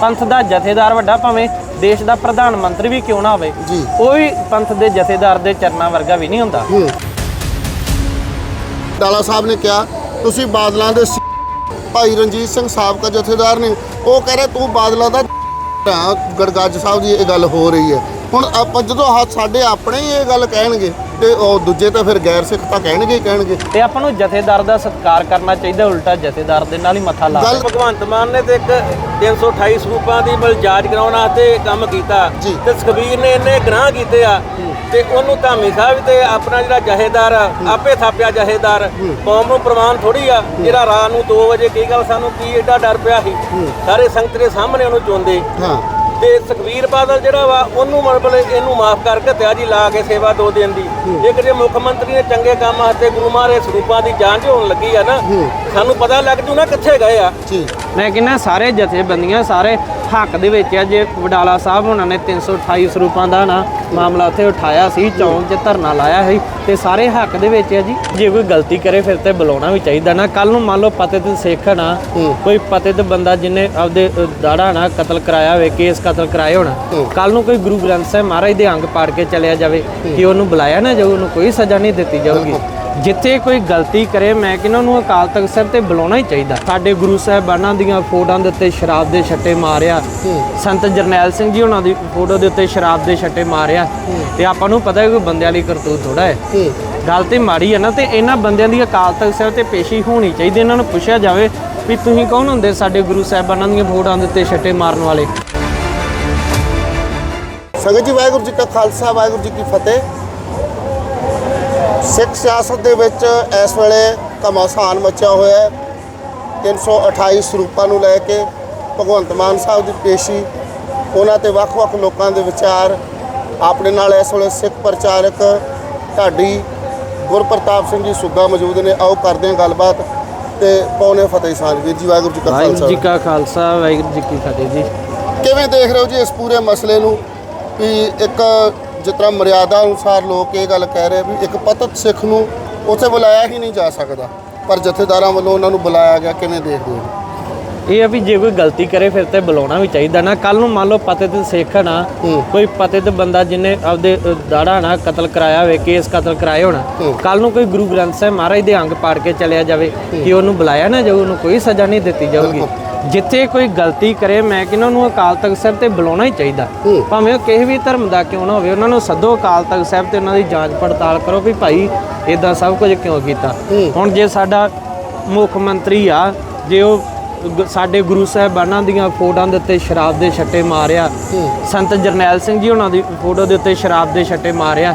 ਪੰਥ ਦਾ ਜਥੇਦਾਰ ਵੱਡਾ ਭਾਵੇਂ ਦੇਸ਼ ਦਾ ਪ੍ਰਧਾਨ ਮੰਤਰੀ ਵੀ ਕਿਉਂ ਨਾ ਹੋਵੇ ਜੀ। ਉਹ ਵੀ ਪੰਥ ਦੇ ਜਥੇਦਾਰ ਦੇ ਚਰਨਾਂ ਵਰਗਾ ਵੀ ਨਹੀਂ ਹੁੰਦਾ। ਡਾਲਾ ਸਾਹਿਬ ਨੇ ਕਿਹਾ ਤੁਸੀਂ ਬਾਦਲਾਂ ਦੇ ਭਾਈ ਰਣਜੀਤ ਸਿੰਘ ਸਾਬਕਾ ਜਥੇਦਾਰ ਨੇ ਉਹ ਕਹ ਰਹੇ ਤੂੰ ਬਾਦਲਾਂ ਦਾ ਗੜਗੱਜ ਸਾਹਿਬ ਦੀ ਇਹ ਗੱਲ ਹੋ ਰਹੀ ਹੈ। ਹੁਣ ਆਪਾਂ ਜਦੋਂ ਹੱਥ ਸਾਡੇ ਆਪਣੇ ਹੀ ਇਹ ਗੱਲ ਕਹਿਣਗੇ ਤੇ ਉਹ ਦੂਜੇ ਤਾਂ ਫਿਰ ਗੈਰ ਸਿੱਖ ਤਾਂ ਕਹਿਣਗੇ ਹੀ ਕਹਿਣਗੇ। ਤੇ ਆਪਾਂ ਨੂੰ ਜਥੇਦਾਰ ਦਾ ਸਤਿਕਾਰ ਕਰਨਾ ਚਾਹੀਦਾ ਉਲਟਾ ਜਥੇਦਾਰ ਦੇ ਨਾਲ ਹੀ ਮੱਥਾ ਲਾ ਗੱਲ- ਭਗਵੰਤ ਮਾਨ ਨੇ ਤੇ ਇੱਕ 328 ਸਰੂਪਾਂ ਦੀ ਬਲ ਜਾਂਚ ਕਰਾਉਣ ਵਾਸਤੇ ਕੰਮ ਕੀਤਾ। ਜੀ। ਤੇ ਸੁਖਬੀਰ ਨੇ ਇੰਨੇ ਗ੍ਰਾਹ ਕੀਤੇ ਆ ਤੇ ਉਹਨੂੰ ਧਾਮੀ ਸਾਹਿਬ ਤੇ ਆਪਣਾ ਜਿਹੜਾ ਜਹੇਦਾਰ ਆਪੇ ਥਾਪਿਆ ਜਹੇਦਾਰ ਕੌਮ ਨੂੰ ਪ੍ਰਮਾਣ ਥੋੜੀ ਆ ਜਿਹੜਾ ਰਾਤ ਨੂੰ 2 ਵਜੇ ਕੀ ਗੱਲ ਸਾਨੂੰ ਕੀ ਐਡਾ ਡਰ ਪਿਆ ਸੀ। ਸਾਰੇ ਸੰਗਤ ਦੇ ਸਾਹਮਣੇ ਉਹਨੂੰ ਚੁੰਦੇ ਹਾਂ। ਤੇ ਸੁਖਬੀਰ ਬਾਦਲ ਜਿਹੜਾ ਵਾ ਉਹਨੂੰ ਮਤਲਬ ਇਹਨੂੰ ਮਾਫ ਕਰਕੇ ਤਿਆ ਜੀ ਲਾ ਕੇ ਸੇਵਾ ਦੋ ਦਿਨ ਦੀ। ਇੱਕ ਜੇ ਮੁੱਖ ਮੰਤਰੀ ਨੇ ਚੰਗੇ ਕੰਮ ਵਾਸਤੇ ਗੁਰੂ ਮਹਾਰਾਜ ਸਰੂਪਾਂ ਦੀ ਜਾਂਚ ਹੋਣ ਲੱਗੀ ਆ ਨਾ ਸਾਨੂੰ ਪਤਾ ਲੱਗ ਜੂ ਨਾ ਕਿੱਥੇ ਗਏ ਆ। ਜੀ। ਮੈਂ ਕਹਿੰਦਾ ਸਾਰੇ ਜਥੇਬੰਦੀਆਂ ਸਾਰੇ ਹੱਕ ਦੇ ਵਿੱਚ ਆ ਜੇ ਵਡਾਲਾ ਸਾਹਿਬ ਉਹਨਾਂ ਨੇ 328 ਸਰੂਪਾਂ ਦਾ ਨਾ ਮਾਮਲਾ ਉੱਥੇ ਉਠਾਇਆ ਸੀ ਚੌਂਕ 'ਚ ਧਰਨਾ ਲਾਇਆ ਸੀ ਤੇ ਸਾਰੇ ਹੱਕ ਦੇ ਵਿੱਚ ਆ ਜੀ। ਜੇ ਕੋਈ ਗਲਤੀ ਕਰੇ ਫਿਰ ਤੇ ਬੁਲਾਉਣਾ ਵੀ ਚਾਹੀਦਾ ਨਾ। ਕੱਲ ਨੂੰ ਮੰਨ ਲਓ ਪਤੇ ਤੇ ਸਿੱਖ ਨਾ ਕੋਈ ਪਤੇ ਤੇ ਬੰਦਾ ਜਿਹਨੇ ਆਪਦੇ ਦਾੜਾ ਨਾ ਕਤਲ ਕਰਾਇਆ ਹੋਵੇ ਕੇਸ ਕਤਲ ਕਰਾਏ ਹੋਣ ਕੱਲ ਨੂੰ ਕੋਈ ਗੁਰੂ ਗ੍ਰੰਥ ਸਾਹਿਬ ਮਹਾਰਾਜ ਦੇ ਅੰਗ ਪਾੜ ਕੇ ਚਲਿਆ ਜਾਵੇ ਕਿ ਉਹਨੂੰ ਬੁਲਾਇਆ ਨਾ ਜਾਊ ਉਹਨੂੰ ਕੋਈ ਸਜ਼ਾ ਨਹੀਂ ਦਿੱਤੀ ਜਾਊਗੀ। ਜਿੱਥੇ ਕੋਈ ਗਲਤੀ ਕਰੇ ਮੈਂ ਕਿਹਨਾਂ ਨੂੰ ਅਕਾਲ ਤਖਤ ਸਾਹਿਬ ਤੇ ਬੁਲਾਉਣਾ ਹੀ ਚਾਹੀਦਾ। ਸਾਡੇ ਗੁਰੂ ਸਾਹਿਬਾਨਾਂ ਦੀਆਂ ਫੋਟੋਆਂ ਦੇ ਉੱਤੇ ਸ਼ਰਾਬ ਦੇ ਛੱਟੇ ਮਾਰਿਆ। ਸੰਤ ਜਰਨੈਲ ਸਿੰਘ ਜੀ ਉਹਨਾਂ ਦੀ ਫੋਟੋ ਦੇ ਉੱਤੇ ਸ਼ਰਾਬ ਦੇ ਛੱਟੇ ਮਾਰਿਆ। ਤੇ ਆਪਾਂ ਨੂੰ ਪਤਾ ਹੈ ਕਿ ਬੰਦਿਆਂ ਲਈ ਕਰਤੂਤ ਥੋੜਾ ਹੈ। ਹੂੰ। ਗੱਲ ਤੇ ਮਾੜੀ ਹੈ ਨਾ ਤੇ ਇਹਨਾਂ ਬੰਦਿਆਂ ਦੀ ਅਕਾਲ ਤਖਤ ਸਾਹਿਬ ਤੇ ਪੇਸ਼ੀ ਹੋਣੀ ਚਾਹੀਦੀ ਇਹਨਾਂ ਨੂੰ ਪੁੱਛਿਆ ਜਾਵੇ ਵੀ ਤੁਸੀਂ ਕੌਣ ਹੁੰਦੇ ਸਾਡੇ ਗੁਰੂ ਸਾਹਿਬਾਨਾਂ ਦੀਆਂ ਫੋਟੋਆਂ ਦੇ ਉੱਤੇ ਛੱਟੇ ਮਾਰਨ ਵਾਲੇ? ਸੰਗਤ ਜੀ ਵਾਹਿਗੁਰੂ ਜੀ ਕਾ ਖਾਲਸਾ ਵਾਹਿਗੁਰੂ ਜੀ ਕੀ ਫਤਿਹ। ਸਿੱਖ ਸਿਆਸਤ ਦੇ ਵਿੱਚ ਇਸ ਵੇਲੇ ਘਮਾਸਾਨ ਮਚਿਆ ਹੋਇਆ ਹੈ। 328 ਸਰੂਪਾਂ ਨੂੰ ਲੈ ਕੇ ਭਗਵੰਤ ਮਾਨ ਸਾਹਿਬ ਦੀ ਪੇਸ਼ੀ ਉਹਨਾਂ ਤੇ ਵੱਖ-ਵੱਖ ਲੋਕਾਂ ਦੇ ਵਿਚਾਰ ਆਪਣੇ ਨਾਲ ਇਸ ਵੇਲੇ ਸਿੱਖ ਪ੍ਰਚਾਰਕ ਢਾਡੀ ਗੁਰਪ੍ਰਤਾਪ ਸਿੰਘ ਜੀ ਸੁੱਗਾ ਮੌਜੂਦ ਨੇ। ਆਓ ਕਰਦੇ ਹਾਂ ਗੱਲਬਾਤ ਤੇ ਪੌਣੇ ਫਤਿਹ ਸਾਂਝ। ਵੀਰ ਜੀ ਵਾਹਿਗੁਰੂ ਜੀ ਕਾ ਵਾਹਿਗੁਰੂ ਖਾਲਸਾ। ਜੀ ਕਾ ਖਾਲਸਾ ਵਾਹਿਗੁਰੂ ਜੀ ਕੀ ਫਤਿਹ ਜੀ। ਕਿਵੇਂ ਦੇਖ ਰਹੇ ਹੋ ਜੀ ਇਸ ਪੂਰੇ ਮਸਲੇ ਨੂੰ? ਵੀ ਇੱਕ ਜਿਸ ਤਰ੍ਹਾਂ ਮਰਿਆਦਾ ਅਨੁਸਾਰ ਲੋਕ ਇਹ ਗੱਲ ਕਹਿ ਰਹੇ ਵੀ ਇੱਕ ਪਤਤ ਸਿੱਖ ਨੂੰ ਉੱਥੇ ਬੁਲਾਇਆ ਹੀ ਨਹੀਂ ਜਾ ਸਕਦਾ ਪਰ ਜਥੇਦਾਰਾਂ ਵੱਲੋਂ ਉਹਨਾਂ ਨੂੰ ਬੁਲਾਇਆ ਗਿਆ ਕਿਵੇਂ ਦੇਖਦੇ ਹੋ? ਇਹ ਆ ਵੀ ਜੇ ਕੋਈ ਗਲਤੀ ਕਰੇ ਫਿਰ ਤੇ ਬੁਲਾਉਣਾ ਵੀ ਚਾਹੀਦਾ ਨਾ। ਕੱਲ ਨੂੰ ਮੰਨ ਲਓ ਪਤੇ ਤੇ ਸਿੱਖ ਨਾ। ਕੋਈ ਪਤੇ ਤੇ ਬੰਦਾ ਜਿਹਨੇ ਆਪਦੇ ਦਾੜਾ ਨਾ ਕਤਲ ਕਰਾਇਆ ਹੋਵੇ ਕੇਸ ਕਤਲ ਕਰਾਏ ਹੋਣ। ਕੱਲ ਨੂੰ ਕੋਈ ਗੁਰੂ ਗ੍ਰੰਥ ਸਾਹਿਬ ਮਹਾਰਾਜ ਦੇ ਅੰਗ ਪਾੜ ਕੇ ਚਲਿਆ ਜਾਵੇ ਕਿ ਉਹਨੂੰ ਬੁਲਾਇਆ ਨਾ ਜਾਊ ਉਹਨੂੰ ਕੋਈ ਸਜ਼ਾ ਨਹੀਂ ਦਿੱਤੀ ਜਾਊਗੀ। ਜਿੱਥੇ ਕੋਈ ਗਲਤੀ ਕਰੇ ਮੈਂ ਕਿਹਨਾਂ ਨੂੰ ਅਕਾਲ ਤਖਤ ਸਾਹਿਬ ਤੇ ਬੁਲਾਉਣਾ ਹੀ ਚਾਹੀਦਾ। ਭਾਵੇਂ ਉਹ ਕਿਸੇ ਵੀ ਧਰਮ ਦਾ ਕਿਉਂ ਨਾ ਹੋਵੇ ਉਹਨਾਂ ਨੂੰ ਸੱਦੋ ਅਕਾਲ ਤਖਤ ਸਾਹਿਬ ਤੇ ਉਹਨਾਂ ਦੀ ਜਾਂਚ ਪੜਤਾਲ ਕਰੋ ਵੀ ਭਾਈ ਇਦਾਂ ਸਭ ਕੁਝ ਕਿਉਂ ਕੀਤਾ। ਹੁਣ ਜੇ ਸਾਡਾ ਮੁੱਖ ਮੰਤਰੀ ਆ ਜੇ ਉਹ ਸਾਡੇ ਗੁਰੂ ਸਾਹਿਬਾਨਾਂ ਦੀਆਂ ਫੋਟੋਆਂ ਦੇ ਉੱਤੇ ਸ਼ਰਾਬ ਦੇ ਛੱਟੇ ਮਾਰਿਆ ਸੰਤ ਜਰਨੈਲ ਸਿੰਘ ਜੀ ਉਹਨਾਂ ਦੀ ਫੋਟੋ ਦੇ ਉੱਤੇ ਸ਼ਰਾਬ ਦੇ ਛੱਟੇ ਮਾਰਿਆ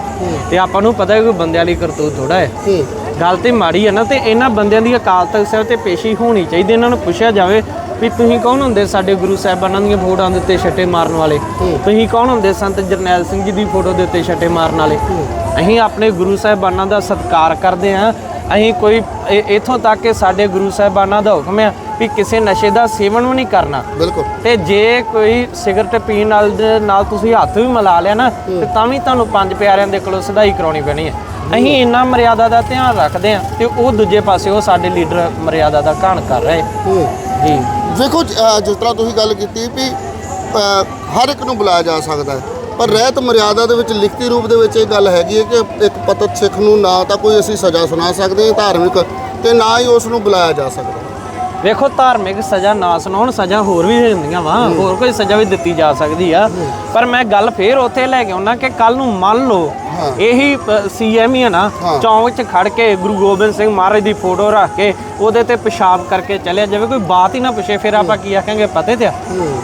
ਤੇ ਆਪਾਂ ਨੂੰ ਪਤਾ ਹੈ ਕਿ ਬੰਦਿਆਂ ਲਈ ਕਰਤੂਤ ਥੋੜਾ ਹੈ। ਹੂੰ। ਗੱਲ ਤੇ ਮਾੜੀ ਹੈ ਨਾ ਤੇ ਇਹਨਾਂ ਬੰਦਿਆਂ ਦੀ ਅਕਾਲ ਤਖਤ ਸਾਹਿਬ ਤੇ ਪੇਸ਼ੀ ਹੋਣੀ ਚਾਹੀਦੀ ਇਹਨਾਂ ਨੂੰ ਪੁੱਛਿਆ ਜਾਵੇ ਵੀ ਤੁਸੀਂ ਕੌਣ ਹੁੰਦੇ ਸਾਡੇ ਗੁਰੂ ਸਾਹਿਬਾਨਾਂ ਦੀਆਂ ਫੋਟੋਆਂ ਦੇ ਉੱਤੇ ਛੱਟੇ ਮਾਰਨ ਵਾਲੇ? ਤੁਸੀਂ ਕੌਣ ਹੁੰਦੇ ਸੰਤ ਜਰਨੈਲ ਸਿੰਘ ਜੀ ਦੀ ਫੋਟੋ ਦੇ ਉੱਤੇ ਛੱਟੇ ਮਾਰਨ ਵਾਲੇ? ਅਸੀਂ ਆਪਣੇ ਗੁਰੂ ਸਾਹਿਬਾਨਾਂ ਦਾ ਸਤਿਕਾਰ ਕਰਦੇ ਹਾਂ। ਅਸੀਂ ਕੋਈ ਇੱਥੋਂ ਤੱਕ ਕਿ ਸਾਡੇ ਗੁਰੂ ਸਾਹਿਬਾਨਾਂ ਦਾ ਹੁਕਮ ਹੈ ਵੀ ਕਿਸੇ ਨਸ਼ੇ ਦਾ ਸੇਵਨ ਵੀ ਨਹੀਂ ਕਰਨਾ। ਬਿਲਕੁਲ। ਤੇ ਜੇ ਕੋਈ ਸਿਗਰਟ ਪੀਣ ਨਾਲ ਨਾਲ ਤੁਸੀਂ ਹੱਥ ਵੀ ਮਿਲਾ ਲਿਆ ਨਾ ਤੇ ਤਾਂ ਵੀ ਤੁਹਾਨੂੰ ਪੰਜ ਪਿਆਰਿਆਂ ਦੇ ਕੋਲੋਂ ਸਦਾਈ ਕਰਾਉਣੀ ਪੈਣੀ ਹੈ। ਅਸੀਂ ਇੰਨਾ ਮਰਿਆਦਾ ਦਾ ਧਿਆਨ ਰੱਖਦੇ ਹਾਂ ਤੇ ਉਹ ਦੂਜੇ ਪਾਸੇ ਉਹ ਸਾਡੇ ਲੀਡਰ ਮਰਿਆਦਾ ਦਾ ਘਾਣ ਕਰ ਰਹੇ। ਜੀ। ਵੇਖੋ ਜ- ਜਿਸ ਤਰ੍ਹਾਂ ਤੁਸੀਂ ਗੱਲ ਕੀਤੀ ਵੀ ਹਰ ਇੱਕ ਨੂੰ ਬੁਲਾਇਆ ਜਾ ਸਕਦਾ ਹੈ। ਪਰ ਰਹਿਤ ਮਰਿਆਦਾ ਦੇ ਵਿੱਚ, ਲਿਖਤੀ ਰੂਪ ਦੇ ਵਿੱਚ ਇਹ ਗੱਲ ਹੈਗੀ ਹੈ ਕਿ ਇੱਕ ਪਤਤ ਸਿੱਖ ਨੂੰ ਨਾ ਤਾਂ ਕੋਈ ਅਸੀਂ ਸਜ਼ਾ ਸੁਣਾ ਸਕਦੇ ਹਾਂ ਧਾਰਮਿਕ, ਤੇ ਨਾ ਹੀ ਉਸ ਨੂੰ ਬੁਲਾਇਆ ਜਾ ਸਕਦਾ। ਵੇਖੋ ਧਾਰਮਿਕ ਸਜ਼ਾ ਨਾ ਸੁਣਾਉਣ ਸਜ਼ਾ ਹੋਰ ਵੀ ਹੁੰਦੀਆਂ ਵਾ। ਹੋਰ ਕੋਈ ਸਜ਼ਾ ਵੀ ਦਿੱਤੀ ਜਾ ਸਕਦੀ ਆ। ਪਰ ਮੈਂ ਗੱਲ ਫੇਰ ਉੱਥੇ ਲੈ ਕੇ ਆਉਣਾ ਕਿ ਕੱਲ ਨੂੰ ਮੰਨ ਲਓ। ਇਹੀ ਸੀਐਮ ਹੀ ਆ ਨਾ। ਚੌਂਕ 'ਚ ਖੜ ਕੇ ਗੁਰੂ ਗੋਬਿੰਦ ਸਿੰਘ ਮਹਾਰਾਜ ਦੀ ਫੋਟੋ ਰੱਖ ਕੇ ਉਹਦੇ ਤੇ ਪਿਸ਼ਾਬ ਕਰਕੇ ਚਲਿਆ ਜਾਵੇ। ਕੋਈ ਬਾਤ ਹੀ ਨਾ ਪੁੱਛੇ ਫਿਰ ਆਪਾਂ ਕੀ ਆਖਾਂਗੇ ਪਤੇ ਤੇ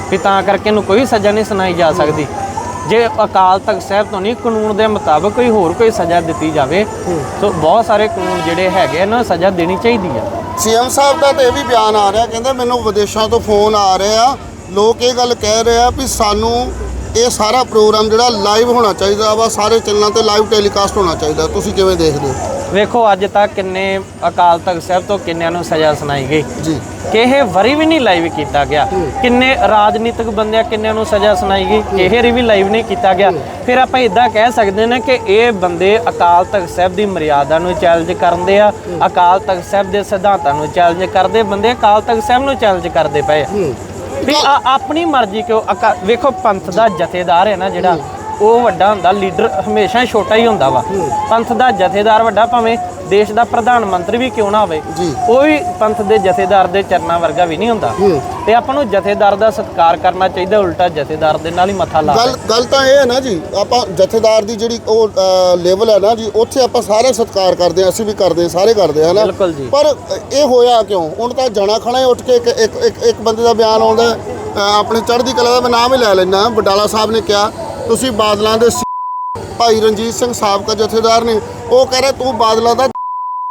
ਵੀ ਤਾਂ ਕਰਕੇ ਇਹਨੂੰ ਕੋਈ ਸਜ਼ਾ ਨਹੀਂ ਸੁਣਾਈ ਜਾ ਸਕਦੀ। ਜੇ ਅਕਾਲ ਤਖਤ ਸਾਹਿਬ ਤੋਂ ਨਹੀਂ ਕਾਨੂੰਨ ਦੇ ਮੁਤਾਬਕ ਕੋਈ ਹੋਰ ਕੋਈ ਸਜ਼ਾ ਦਿੱਤੀ ਜਾਵੇ ਸੋ ਬਹੁਤ ਸਾਰੇ ਕਾਨੂੰਨ ਜਿਹੜੇ ਹੈਗੇ ਆ ਨਾ ਸਜ਼ਾ ਦੇਣੀ ਚਾਹੀਦੀ ਆ। ਸੀਐਮ ਸਾਹਿਬ ਦਾ ਤਾਂ ਇਹ ਵੀ ਬਿਆਨ ਆ ਰਿਹਾ, ਕਹਿੰਦੇ ਮੈਨੂੰ ਵਿਦੇਸ਼ਾਂ ਤੋਂ ਫੋਨ ਆ ਰਹੇ ਆ ਲੋਕ ਇਹ ਗੱਲ ਕਹਿ ਰਹੇ ਆ ਵੀ ਸਾਨੂੰ ਇਹ ਸਾਰਾ ਪ੍ਰੋਗਰਾਮ ਜਿਹੜਾ ਲਾਈਵ ਹੋਣਾ ਚਾਹੀਦਾ ਵਾ, ਸਾਰੇ ਚੈਨਲਾਂ ਤੇ ਲਾਈਵ ਟੈਲੀਕਾਸਟ ਹੋਣਾ ਚਾਹੀਦਾ, ਤੁਸੀਂ ਕਿਵੇਂ ਦੇਖਦੇ ਹੋ? ਵੇਖੋ ਅੱਜ ਤੱਕ ਕਿੰਨੇ ਅਕਾਲ ਤਖਤ ਸਾਹਿਬ ਤੋਂ ਕਿੰਨਿਆਂ ਨੂੰ ਸਜ਼ਾ ਸੁਣਾਈ ਗਈ। ਜੀ। ਕਿਹੇ ਵਰੀ ਵੀ ਨਹੀਂ ਲਾਈਵ ਕੀਤਾ ਗਿਆ। ਕਿੰਨੇ ਰਾਜਨੀਤਿਕ ਬੰਦਿਆਂ ਕਿੰਨਿਆਂ ਨੂੰ ਸਜ਼ਾ ਸੁਣਾਈ ਗਈ ਕਿਹੇ ਰੀ ਵੀ ਲਾਈਵ ਨਹੀਂ ਕੀਤਾ ਗਿਆ। ਫਿਰ ਆਪਾਂ ਇਦਾਂ ਕਹਿ ਸਕਦੇ ਨੇ ਕਿ ਇਹ ਬੰਦੇ ਅਕਾਲ ਤਖਤ ਸਾਹਿਬ ਦੀ ਮਰਿਆਦਾ ਨੂੰ ਚੈਲੰਜ ਕਰਦੇ ਆ ਅਕਾਲ ਤਖਤ ਸਾਹਿਬ ਦੇ ਸਿਧਾਂਤਾਂ ਨੂੰ ਚੈਲੰਜ ਕਰਦੇ ਬੰਦੇ ਅਕਾਲ ਤਖਤ ਸਾਹਿਬ ਨੂੰ ਚੈਲੰਜ ਕਰਦੇ ਪਏ ਆ। ਵੀ ਆਪਣੀ ਮਰਜ਼ੀ ਕਿਉਂ ਵੇਖੋ ਪੰਥ ਦਾ ਜਥੇਦਾਰ ਹੈ ਨਾ ਜਿਹੜਾ। ਉਹ ਵੱਡਾ ਹੁੰਦਾ ਲੀਡਰ ਹਮੇਸ਼ਾ ਛੋਟਾ ਹੀ ਹੁੰਦਾ ਵਾ। ਪੰਥ ਦਾ ਜਥੇਦਾਰ ਵੱਡਾ ਭਾਵੇਂ ਦੇਸ਼ ਦਾ ਪ੍ਰਧਾਨ ਮੰਤਰੀ ਵੀ ਕਿਉਂ ਨਾ ਹੋਵੇ। ਉਹ ਵੀ ਪੰਥ ਦੇ ਜਥੇਦਾਰ ਦੇ ਚਰਨਾਂ ਵਰਗਾ ਵੀ ਨਹੀਂ ਹੁੰਦਾ। ਹੂੰ। ਤੇ ਆਪਾਂ ਨੂੰ ਜਥੇਦਾਰ ਦਾ ਸਤਿਕਾਰ ਕਰਨਾ ਚਾਹੀਦਾ ਉਲਟਾ ਜਥੇਦਾਰ ਦੇ ਨਾਲ ਹੀ ਮੱਥਾ ਲਾ ਗੱਲ ਗੱਲ ਤਾਂ ਇਹ ਹੈ ਨਾ ਜੀ ਆਪਾਂ ਜਥੇਦਾਰ ਦੀ ਜਿਹੜੀ ਉਹ ਲੈਵਲ ਹੈ ਨਾ ਜੀ ਉੱਥੇ ਆਪਾਂ ਸਾਰੇ ਸਤਿਕਾਰ ਕਰਦੇ ਹਾਂ ਅਸੀਂ ਵੀ ਕਰਦੇ ਹਾਂ ਸਾਰੇ ਕਰਦੇ ਹਾਂ ਨਾ। ਪਰ ਇਹ ਹੋਇਆ ਕਿਉਂ? ਹੁਣ ਤਾਂ ਜਣਾ ਖਣਾ ਹੀ ਉੱਠ ਕੇ ਇੱਕ ਇੱਕ ਇੱਕ, ਬੰਦੇ ਦਾ ਬਿਆਨ ਆਉਂਦਾ ਹੈ, ਆਪਣੀ ਚੜ੍ਹਦੀ ਕਲਾ ਦਾ ਮੈਂ ਨਾਮ ਹੀ ਲੈ ਲੈਣਾ ਬਡਾਲਾ ਸਾਹਿਬ ਨੇ ਕਿਹਾ ਤੁਸੀਂ ਬਾਦਲਾਂ ਦੇ ਭਾਈ ਰਣਜੀਤ ਸਿੰਘ ਸਾਬਕਾ ਜਥੇਦਾਰ ਨੇ ਉਹ ਕਹਿ ਰਿਹਾ ਤੂੰ ਬਾਦਲਾਂ ਦਾ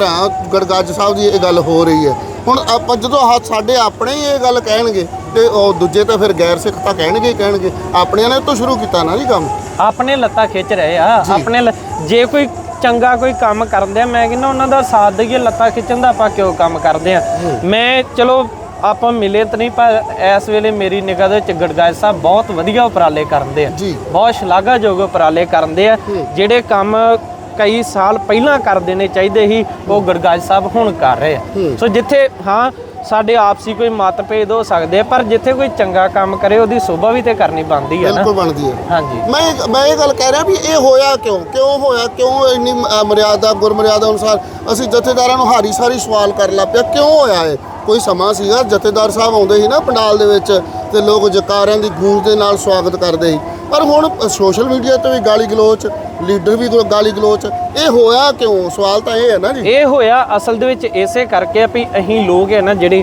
ਹਾਂ ਗੜਗੱਜ ਸਾਹਿਬ ਦੀ ਇਹ ਗੱਲ ਹੋ ਰਹੀ ਹੈ। ਹੁਣ ਆਪਾਂ ਜਦੋਂ ਹੱਥ ਸਾਡੇ ਆਪਣੇ ਹੀ ਇਹ ਗੱਲ ਕਹਿਣਗੇ ਤੇ ਉਹ ਦੂਜੇ ਤਾਂ ਫਿਰ ਗੈਰ ਸਿੱਖ ਤਾਂ ਕਹਿਣਗੇ ਹੀ ਕਹਿਣਗੇ। ਆਪਣਿਆਂ ਨੇ ਤਾਂ ਸ਼ੁਰੂ ਕੀਤਾ ਨਾ ਜੀ ਕੰਮ। ਆਪਣੇ ਲੱਤਾਂ ਖਿੱਚ ਰਹੇ ਆ। ਆਪਣੇ ਜੇ ਕੋਈ ਚੰਗਾ ਕੋਈ ਕੰਮ ਕਰਦੇ ਆ ਮੈਂ ਕਹਿੰਦਾ ਉਹਨਾਂ ਦਾ ਸਾਥ ਦੇਈਏ ਲੱਤਾਂ ਖਿੱਚਣ ਦਾ ਆਪਾਂ ਕਿਉਂ ਕੰਮ ਕਰਦੇ ਆ? ਮੈਂ ਚਲੋ ਆਪਾਂ ਮਿਲੇ ਤਾਂ ਨਹੀਂ ਪਰ ਇਸ ਵੇਲੇ ਮੇਰੀ ਨਿਗਾਹ ਦੇ ਵਿੱਚ ਗੜਗਾਜ ਸਾਹਿਬ ਬਹੁਤ ਵਧੀਆ ਉਪਰਾਲੇ ਕਰਦੇ ਆ। ਜੀ। ਬਹੁਤ ਸ਼ਲਾਘਾਯੋਗ ਉਪਰਾਲੇ ਕਰਦੇ ਆ। ਜਿਹੜੇ ਕੰਮ ਕਈ ਸਾਲ ਪਹਿਲਾਂ ਕਰ ਦੇਣੇ ਚਾਹੀਦੇ ਸੀ ਉਹ ਗੜਗਾਜ ਸਾਹਿਬ ਹੁਣ ਕਰ ਰਹੇ ਆ। ਸੋ ਜਿੱਥੇ ਹਾਂ ਸਾਡੇ ਆਪਸੀ ਕੋਈ ਮਤਭੇਦ ਹੋ ਸਕਦੇ ਆ ਪਰ ਜਿੱਥੇ ਕੋਈ ਚੰਗਾ ਕੰਮ ਕਰੇ ਉਹਦੀ ਸੋਭਾ ਵੀ ਤੇ ਕਰਨੀ ਬਣਦੀ ਹੈ ਨਾ। ਬਿਲਕੁਲ ਬਣਦੀ ਹੈ ਹਾਂਜੀ। ਮੈਂ ਮੈਂ ਇਹ ਗੱਲ ਕਹਿ ਰਿਹਾ ਵੀ ਇਹ ਹੋਇਆ ਕਿਉਂ? ਕਿਉਂ ਹੋਇਆ? ਕਿਉਂ ਇੰਨੀ ਅ, ਮਰਿਆਦਾ ਗੁਰਮਰਿਆਦਾ ਅਨੁਸਾਰ ਅਸੀਂ ਜਥੇਦਾਰਾਂ ਨੂੰ ਹਾਰੀ ਸਾਰੀ ਸਵਾਲ ਕਰਨ ਲੱਗ ਪਿਆ? ਕਿਉਂ ਹੋਇਆ ਇਹ? ਕੋਈ ਸਮਾਂ ਸੀਗਾ, ਜਥੇਦਾਰ ਸਾਹਿਬ ਆਉਂਦੇ ਸੀ ਨਾ ਪੰਡਾਲ ਦੇ ਵਿੱਚ ਤੇ ਲੋਕ ਜਕਾਰਿਆਂ ਦੀ ਗੂੰਜ ਦੇ ਨਾਲ ਸਵਾਗਤ ਕਰਦੇ ਸੀ। ਪਰ ਹੁਣ ਸੋਸ਼ਲ ਮੀਡੀਆ ਤੇ ਵੀ ਗਾਲੀ ਗਲੋਚ, ਲੀਡਰ ਵੀ ਗਾਲੀ ਗਲੋਚ, ਇਹ ਹੋਇਆ ਕਿਉਂ? ਸਵਾਲ ਤਾਂ ਇਹ ਹੈ ਨਾ ਜੀ। ਇਹ ਹੋਇਆ ਅਸਲ ਦੇ ਵਿੱਚ ਇਸੇ ਕਰਕੇ ਆ ਵੀ ਅਸੀਂ ਲੋਕ ਹੈ ਨਾ, ਜਿਹੜੇ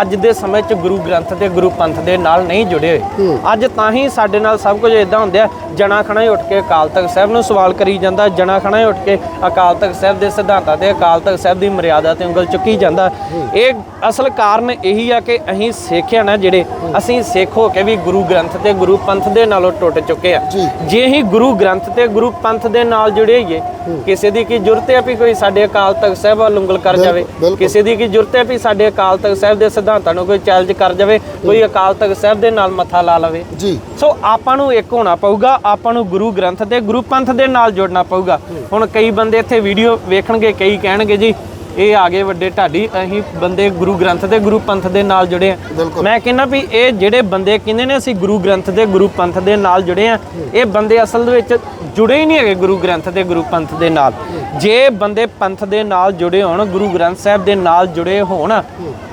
ਅੱਜ ਦੇ ਸਮੇਂ 'ਚ ਗੁਰੂ ਗ੍ਰੰਥ ਤੇ ਗੁਰੂ ਪੰਥ ਦੇ ਨਾਲ ਨਹੀਂ ਜੁੜੇ ਹੋਏ। ਅੱਜ ਤਾਂ ਹੀ ਸਾਡੇ ਨਾਲ ਸਭ ਕੁਝ ਇਦਾਂ ਹੁੰਦਾ ਜਣਾ ਖਣਾ ਹੀ ਉੱਠ ਕੇ ਅਕਾਲ ਤਖਤ ਸਾਹਿਬ ਨੂੰ ਸਵਾਲ ਕਰੀ ਜਾਂਦਾ ਜਣਾ ਖਣਾ ਹੀ ਉੱਠ ਕੇ ਅਕਾਲ ਤਖਤ ਸਾਹਿਬ ਦੇ ਸਿਧਾਂਤਾਂ ਤੇ ਅਕਾਲ ਤਖਤ ਸਾਹਿਬ ਦੀ ਮਰਿਆਦਾ ਤੇ ਉਂਗਲ ਚੁੱਕੀ ਜਾਂਦਾ। ਇਹ ਅਸਲ ਕਾਰਨ ਇਹੀ ਆ ਕਿ ਅਸੀਂ ਸਿੱਖ ਆ ਨਾ ਜਿਹੜੇ ਅਸੀਂ ਸਿੱਖ ਹੋ ਕੇ ਵੀ ਗੁਰੂ ਗ੍ਰੰਥ ਤੇ ਗੁਰੂ ਪੰਥ ਦੇ ਨਾਲੋਂ ਟੁੱਟ ਚੁੱਕੇ ਆ। ਜੀ। ਅਸੀਂ ਗੁਰੂ ਗ੍ਰੰਥ ਤੇ ਗੁਰੂ ਪੰਥ ਦੇ ਨਾਲ ਜੁੜੇ ਹੋਈਏ ਕਿਸੇ ਦੀ ਕੀ ਜ਼ਰੂਰਤ ਹੈ ਵੀ ਕੋਈ ਸਾਡੇ ਅਕਾਲ ਤਖਤ ਸਾਹਿਬ ਵੱਲ ਉਂਗਲ ਕਰ ਜਾਵੇ। ਕਿਸੇ ਦੀ ਕੀ ਜ਼ਰੂਰਤ ਹੈ ਵੀ ਸਾਡੇ ਅਕਾਲ ਤਖਤ ਸਾਹਿਬ ਦੇ ਸਿਧਾਂਤਾਂ ਨੂੰ ਕੋਈ ਚੈਲੰਜ ਕਰ ਜਾਵੇ ਕੋਈ ਅਕਾਲ ਤਖਤ ਸਾਹਿਬ ਦੇ ਨਾਲ ਮੱਥਾ ਲਾ ਲਵੇ। ਜੀ। ਸੋ ਆਪਾਂ ਨੂੰ ਇੱਕ ਹੋਣਾ ਪਊਗਾ ਆਪਾਂ ਨੂੰ ਗੁਰੂ ਗ੍ਰੰਥ ਤੇ ਗੁਰੂ ਪੰਥ ਦੇ ਨਾਲ ਜੁੜਨਾ ਪਊਗਾ। ਹੁਣ ਕਈ ਬੰਦੇ ਇੱਥੇ ਵੀਡੀਓ ਵੇਖਣਗੇ ਕਈ ਕਹਿਣਗੇ ਜੀ ਇਹ ਆ ਗਏ ਵੱਡੇ ਢਾਡੀ ਅਸੀਂ ਬੰਦੇ ਗੁਰੂ ਗ੍ਰੰਥ ਤੇ ਗੁਰੂ ਪੰਥ ਦੇ ਨਾਲ ਜੁੜੇ ਆ। ਮੈਂ ਕਹਿੰਦਾ ਵੀ ਇਹ ਜਿਹੜੇ ਬੰਦੇ ਕਹਿੰਦੇ ਨੇ ਅਸੀਂ ਗੁਰੂ ਗ੍ਰੰਥ ਤੇ ਗੁਰੂ ਪੰਥ ਦੇ ਨਾਲ ਜੁੜੇ ਆ ਇਹ ਬੰਦੇ ਅਸਲ ਦੇ ਵਿੱਚ ਜੁੜੇ ਹੀ ਨਹੀਂ ਹੈਗੇ ਗੁਰੂ ਗ੍ਰੰਥ ਤੇ ਗੁਰੂ ਪੰਥ ਦੇ ਨਾਲ ਜੇ ਬੰਦੇ ਪੰਥ ਦੇ ਨਾਲ ਜੁੜੇ ਹੋਣ ਗੁਰੂ ਗ੍ਰੰਥ ਸਾਹਿਬ ਦੇ ਨਾਲ ਜੁੜੇ ਹੋਣ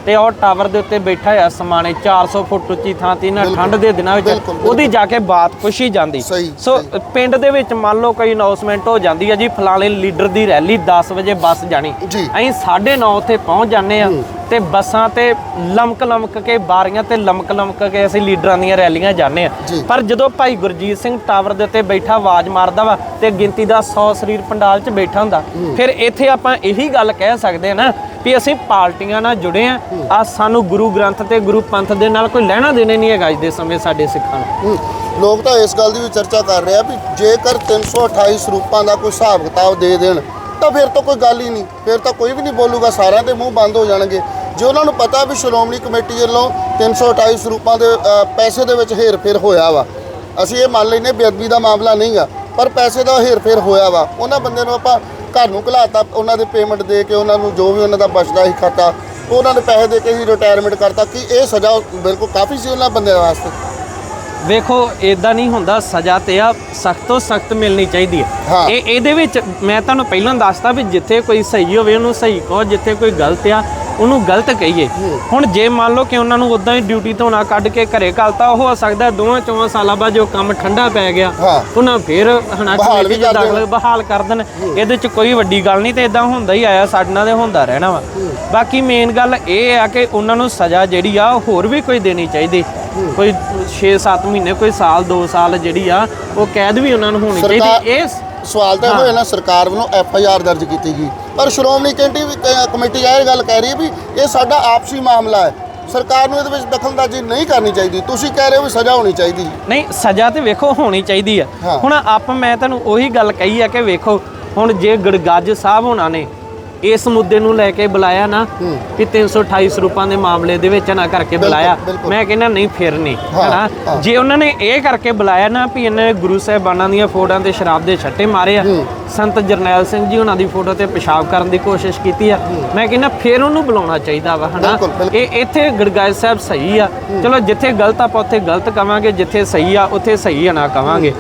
ਤੇ ਉਹ ਟਾਵਰ ਦੇ ਉੱਤੇ ਬੈਠਾ ਆ ਸਮਾਣੇ 400 ਫੁੱਟ ਉੱਚੀ ਥਾਂ ਤੇ ਨਾ ਠੰਡ ਦੇ ਦਿਨਾਂ ਵਿੱਚ। ਉਹਦੀ ਜਾ ਕੇ ਬਾਤ ਪੁੱਛੀ ਜਾਂਦੀ ਸੋ ਪਿੰਡ ਦੇ ਵਿੱਚ ਮੰਨ ਲਓ ਕੋਈ ਅਨਾਉਂਸਮੈਂਟ ਹੋ ਜਾਂਦੀ ਹੈ ਜੀ ਫਲਾਣੇ ਲੀਡਰ ਦੀ ਰੈਲੀ 10 ਵਜੇ ਬੱਸ ਜਾਣੀ। ਅਸੀਂ 9:30 ਉੱਥੇ ਪਹੁੰਚ ਜਾਂਦੇ ਆ ਤੇ ਬੱਸਾਂ ਤੇ ਲਮਕ ਲਮਕ ਕੇ ਬਾਰੀਆਂ ਤੇ ਲਮਕ ਲਮਕ ਕੇ ਅਸੀਂ ਲੀਡਰਾਂ ਦੀਆਂ ਰੈਲੀਆਂ ਜਾਂਦੇ ਆ। ਪਰ ਜਦੋਂ ਭਾਈ ਗੁਰਜੀਤ ਸਿੰਘ ਟਾਵਰ ਦੇ ਉੱਤੇ ਬੈਠਾ ਆਵਾਜ਼ ਮਾਰਦਾ ਵਾ ਤੇ ਗਿਣਤੀ ਦਾ 100 ਸਰੀਰ ਪੰਡਾਲ 'ਚ ਬੈਠਾ ਹੁੰਦਾ ਫਿਰ ਇੱਥੇ ਆਪਾਂ ਇਹੀ ਗੱਲ ਕਹਿ ਸਕਦੇ ਆ ਨਾ ਵੀ ਅਸੀਂ ਪਾਰਟੀਆਂ ਨਾਲ ਜੁੜੇ ਆ। ਆ ਸਾਨੂੰ ਗੁਰੂ ਗ੍ਰੰਥ ਤੇ ਗੁਰੂ ਪੰਥ ਦੇ ਨਾਲ ਕੋਈ ਲੈਣਾ ਦੇਣਾ ਨਹੀਂ ਹੈਗਾ ਅੱਜ ਦੇ ਸਮੇਂ ਸਾਡੇ ਸਿੱਖਾਂ ਨੂੰ। ਲੋਕ ਤਾਂ ਇਸ ਗੱਲ ਦੀ ਵੀ ਚਰਚਾ ਕਰ ਰਹੇ ਆ ਵੀ ਜੇਕਰ 328 ਸਰੂਪਾਂ ਦਾ ਕੋਈ ਹਿਸਾਬ ਕਿਤਾਬ ਦੇ ਦੇਣ ਤਾਂ ਫਿਰ ਤਾਂ ਕੋਈ ਗੱਲ ਹੀ ਨਹੀਂ। ਫਿਰ ਤਾਂ ਕੋਈ ਵੀ ਨਹੀਂ ਬੋਲੂਗਾ, ਸਾਰਿਆਂ ਦੇ ਮੂੰਹ ਬੰਦ ਹੋ ਜਾਣਗੇ। ਜੇ ਉਹਨਾਂ ਨੂੰ ਪਤਾ ਵੀ ਸ਼੍ਰੋਮਣੀ ਕਮੇਟੀ ਵੱਲੋਂ 328 ਸਰੂਪਾਂ ਦੇ ਪੈਸੇ ਦੇ ਵਿੱਚ ਹੇਰ-ਫੇਰ ਹੋਇਆ ਵਾ, ਅਸੀਂ ਇਹ ਮੰਨ ਲੈਨੇ ਬੇਅਦਬੀ ਦਾ ਮਾਮਲਾ ਨਹੀਂ ਆ, ਪਰ ਪੈਸੇ ਦਾ ਹੇਰ-ਫੇਰ ਹੋਇਆ ਵਾ, ਉਹਨਾਂ ਬੰਦੇ ਨੂੰ ਆਪਾਂ ਘਰ ਨੂੰ ਘਲਾਤਾ, ਉਹਨਾਂ ਦੇ ਪੇਮੈਂਟ ਦੇ ਕੇ ਉਹਨਾਂ ਨੂੰ ਜੋ ਵੀ ਉਹਨਾਂ ਦਾ ਬਚਦਾ ਸੀ ਖਾਤਾ, ਉਹਨਾਂ ਨੇ ਪੈਸੇ ਦੇ ਕੇ ਹੀ ਰਿਟਾਇਰਮੈਂਟ ਕਰਤਾ, ਕਿ ਇਹ ਸਜ਼ਾ ਬਿਲਕੁਲ ਕਾਫੀ ਸੀ ਉਹਨਾਂ ਬੰਦਿਆਂ ਵਾਸਤੇ? ਵੇਖੋ ਇਦਾਂ ਨਹੀਂ ਹੁੰਦਾ ਸਜ਼ਾ ਤੇ ਆ ਸਖਤ ਤੋਂ ਸਖਤ ਮਿਲਣੀ ਚਾਹੀਦੀ ਹਾਂ। ਇਹ ਇਹਦੇ ਵਿੱਚ ਮੈਂ ਤੁਹਾਨੂੰ ਪਹਿਲਾਂ ਦੱਸਤਾ ਵੀ ਜਿੱਥੇ ਕੋਈ ਸਹੀ ਹੋਵੇ ਉਹਨੂੰ ਸਹੀ ਕਹੋ ਜਿੱਥੇ ਕੋਈ ਗਲਤ ਆ ਉਹਨੂੰ ਗਲਤ ਕਹੀਏ। ਹੁਣ ਜੇ ਮੰਨ ਲਓ ਕਿ ਉਹਨਾਂ ਨੂੰ ਉਦਾਂ ਹੀ ਡਿਊਟੀ ਤੋਂ ਨਾ ਕੱਢ ਕੇ ਘਰੇ ਘਲਤਾ ਉਹ ਹੋ ਸਕਦਾ ਦੋਵਾਂ ਚੋਂ ਸਾਲਾਂ ਬਾਅਦ ਜੋ ਕੰਮ ਠੰਡਾ ਪੈ ਗਿਆ। ਉਹਨਾਂ ਫੇਰ ਵੀ ਕਮੇਟੀ ਕਰ ਦਾਖਲ। ਬਹਾਲ ਕਰ ਦੇਣ। ਇਹਦੇ 'ਚ ਕੋਈ ਵੱਡੀ ਗੱਲ ਨਹੀਂ ਤੇ ਇਦਾਂ ਹੁੰਦਾ ਹੀ ਆਇਆ ਸਾਡੇ ਨਾਲ ਤੇ ਹੁੰਦਾ ਰਹਿਣਾ ਵਾ। ਬਾਕੀ ਮੇਨ ਗੱਲ ਇਹ ਆ ਕਿ ਉਹਨਾਂ ਨੂੰ ਸਜ਼ਾ ਜਿਹੜੀ ਆ ਹੋਰ ਵੀ ਕੋਈ ਦੇਣੀ ਚਾਹੀਦੀ। ਕੋਈ 6-7 ਮਹੀਨੇ ਕੋਈ ਸਾਲ 2 ਸਾਲ ਜਿਹੜੀ ਆ ਉਹ ਕੈਦ ਵੀ ਉਹਨਾਂ ਨੂੰ ਹੋਣੀ ਚਾਹੀਦੀ। ਇਸ ਸਵਾਲ ਤਾਂ ਹੋਇਆ ਨਾ ਸਰਕਾਰ ਵੱਲੋਂ ਐਫ ਆਈ ਆਰ ਦਰਜ ਕੀਤੀ ਗਈ। ਪਰ ਸ਼੍ਰੋਮਣੀ ਕਮੇਟੀ ਵੀ ਕ- ਕਮੇਟੀ ਇਹ ਗੱਲ ਕਹਿ ਰਹੀ ਹੈ ਵੀ ਇਹ ਸਾਡਾ ਆਪਸੀ ਮਾਮਲਾ ਹੈ। ਸਰਕਾਰ ਨੂੰ ਇਹਦੇ ਵਿੱਚ ਦਖਲਅੰਦਾਜ਼ੀ ਨਹੀਂ ਕਰਨੀ ਚਾਹੀਦੀ। ਤੁਸੀਂ ਕਹਿ ਰਹੇ ਹੋ ਵੀ ਸਜ਼ਾ ਹੋਣੀ ਚਾਹੀਦੀ ਨਹੀਂ ਸਜ਼ਾ ਤੇ ਵੇਖੋ ਹੋਣੀ ਚਾਹੀਦੀ ਆ ਹਾਂ। ਹੁਣ ਆਪ ਮੈਂ ਤੁਹਾਨੂੰ ਉਹੀ ਗੱਲ ਕਹੀ ਆ ਕਿ ਵੇਖੋ ਹੁਣ ਜੇ ਗੜਗੱਜ ਸਾਹਿਬ ਹੋਣਾ ਨੇ ਇਸ ਮੁੱਦੇ ਨੂੰ ਲੈ ਕੇ ਬੁਲਾਇਆ ਨਾ ਕਿ 328 ਸਰੂਪਾਂ ਦੇ ਮਾਮਲੇ ਦੇ ਵਿੱਚ ਨਾ ਕਰਕੇ ਬੁਲਾਇਆ। ਮੈਂ ਕਹਿੰਦਾ ਨਹੀਂ ਫਿਰ ਨਹੀਂ ਹਨਾ। ਜੇ ਉਹਨਾਂ ਨੇ ਇਹ ਕਰਕੇ ਬੁਲਾਇਆ ਨਾ ਵੀ ਇਹਨਾਂ ਨੇ ਗੁਰੂ ਸਾਹਿਬਾਨਾਂ ਦੀਆਂ ਫੋਟੋਆਂ ਤੇ ਸ਼ਰਾਬ ਦੇ ਛੱਟੇ ਮਾਰੇ ਆ ਸੰਤ ਜਰਨੈਲ ਸਿੰਘ ਜੀ ਉਹਨਾਂ ਦੀ ਫੋਟੋ ਤੇ ਪਿਸ਼ਾਬ ਕਰਨ ਦੀ ਕੋਸ਼ਿਸ਼ ਕੀਤੀ ਆ ਮੈਂ ਕਹਿੰਦਾ ਫਿਰ ਉਹਨੂੰ ਬੁਲਾਉਣਾ ਚਾਹੀਦਾ ਵਾ ਹਨਾ। ਇਹ ਇੱਥੇ ਗੜਗਾਜ ਸਾਹਿਬ ਸਹੀ ਆ। ਚਲੋ ਜਿੱਥੇ ਗਲਤ ਆਪਾਂ ਉੱਥੇ ਗਲਤ ਕਵਾਂਗੇ ਜਿੱਥੇ ਸਹੀ ਆ ਉੱਥੇ ਸਹੀ ਆ ਨਾ ਕਵਾਂਗੇ।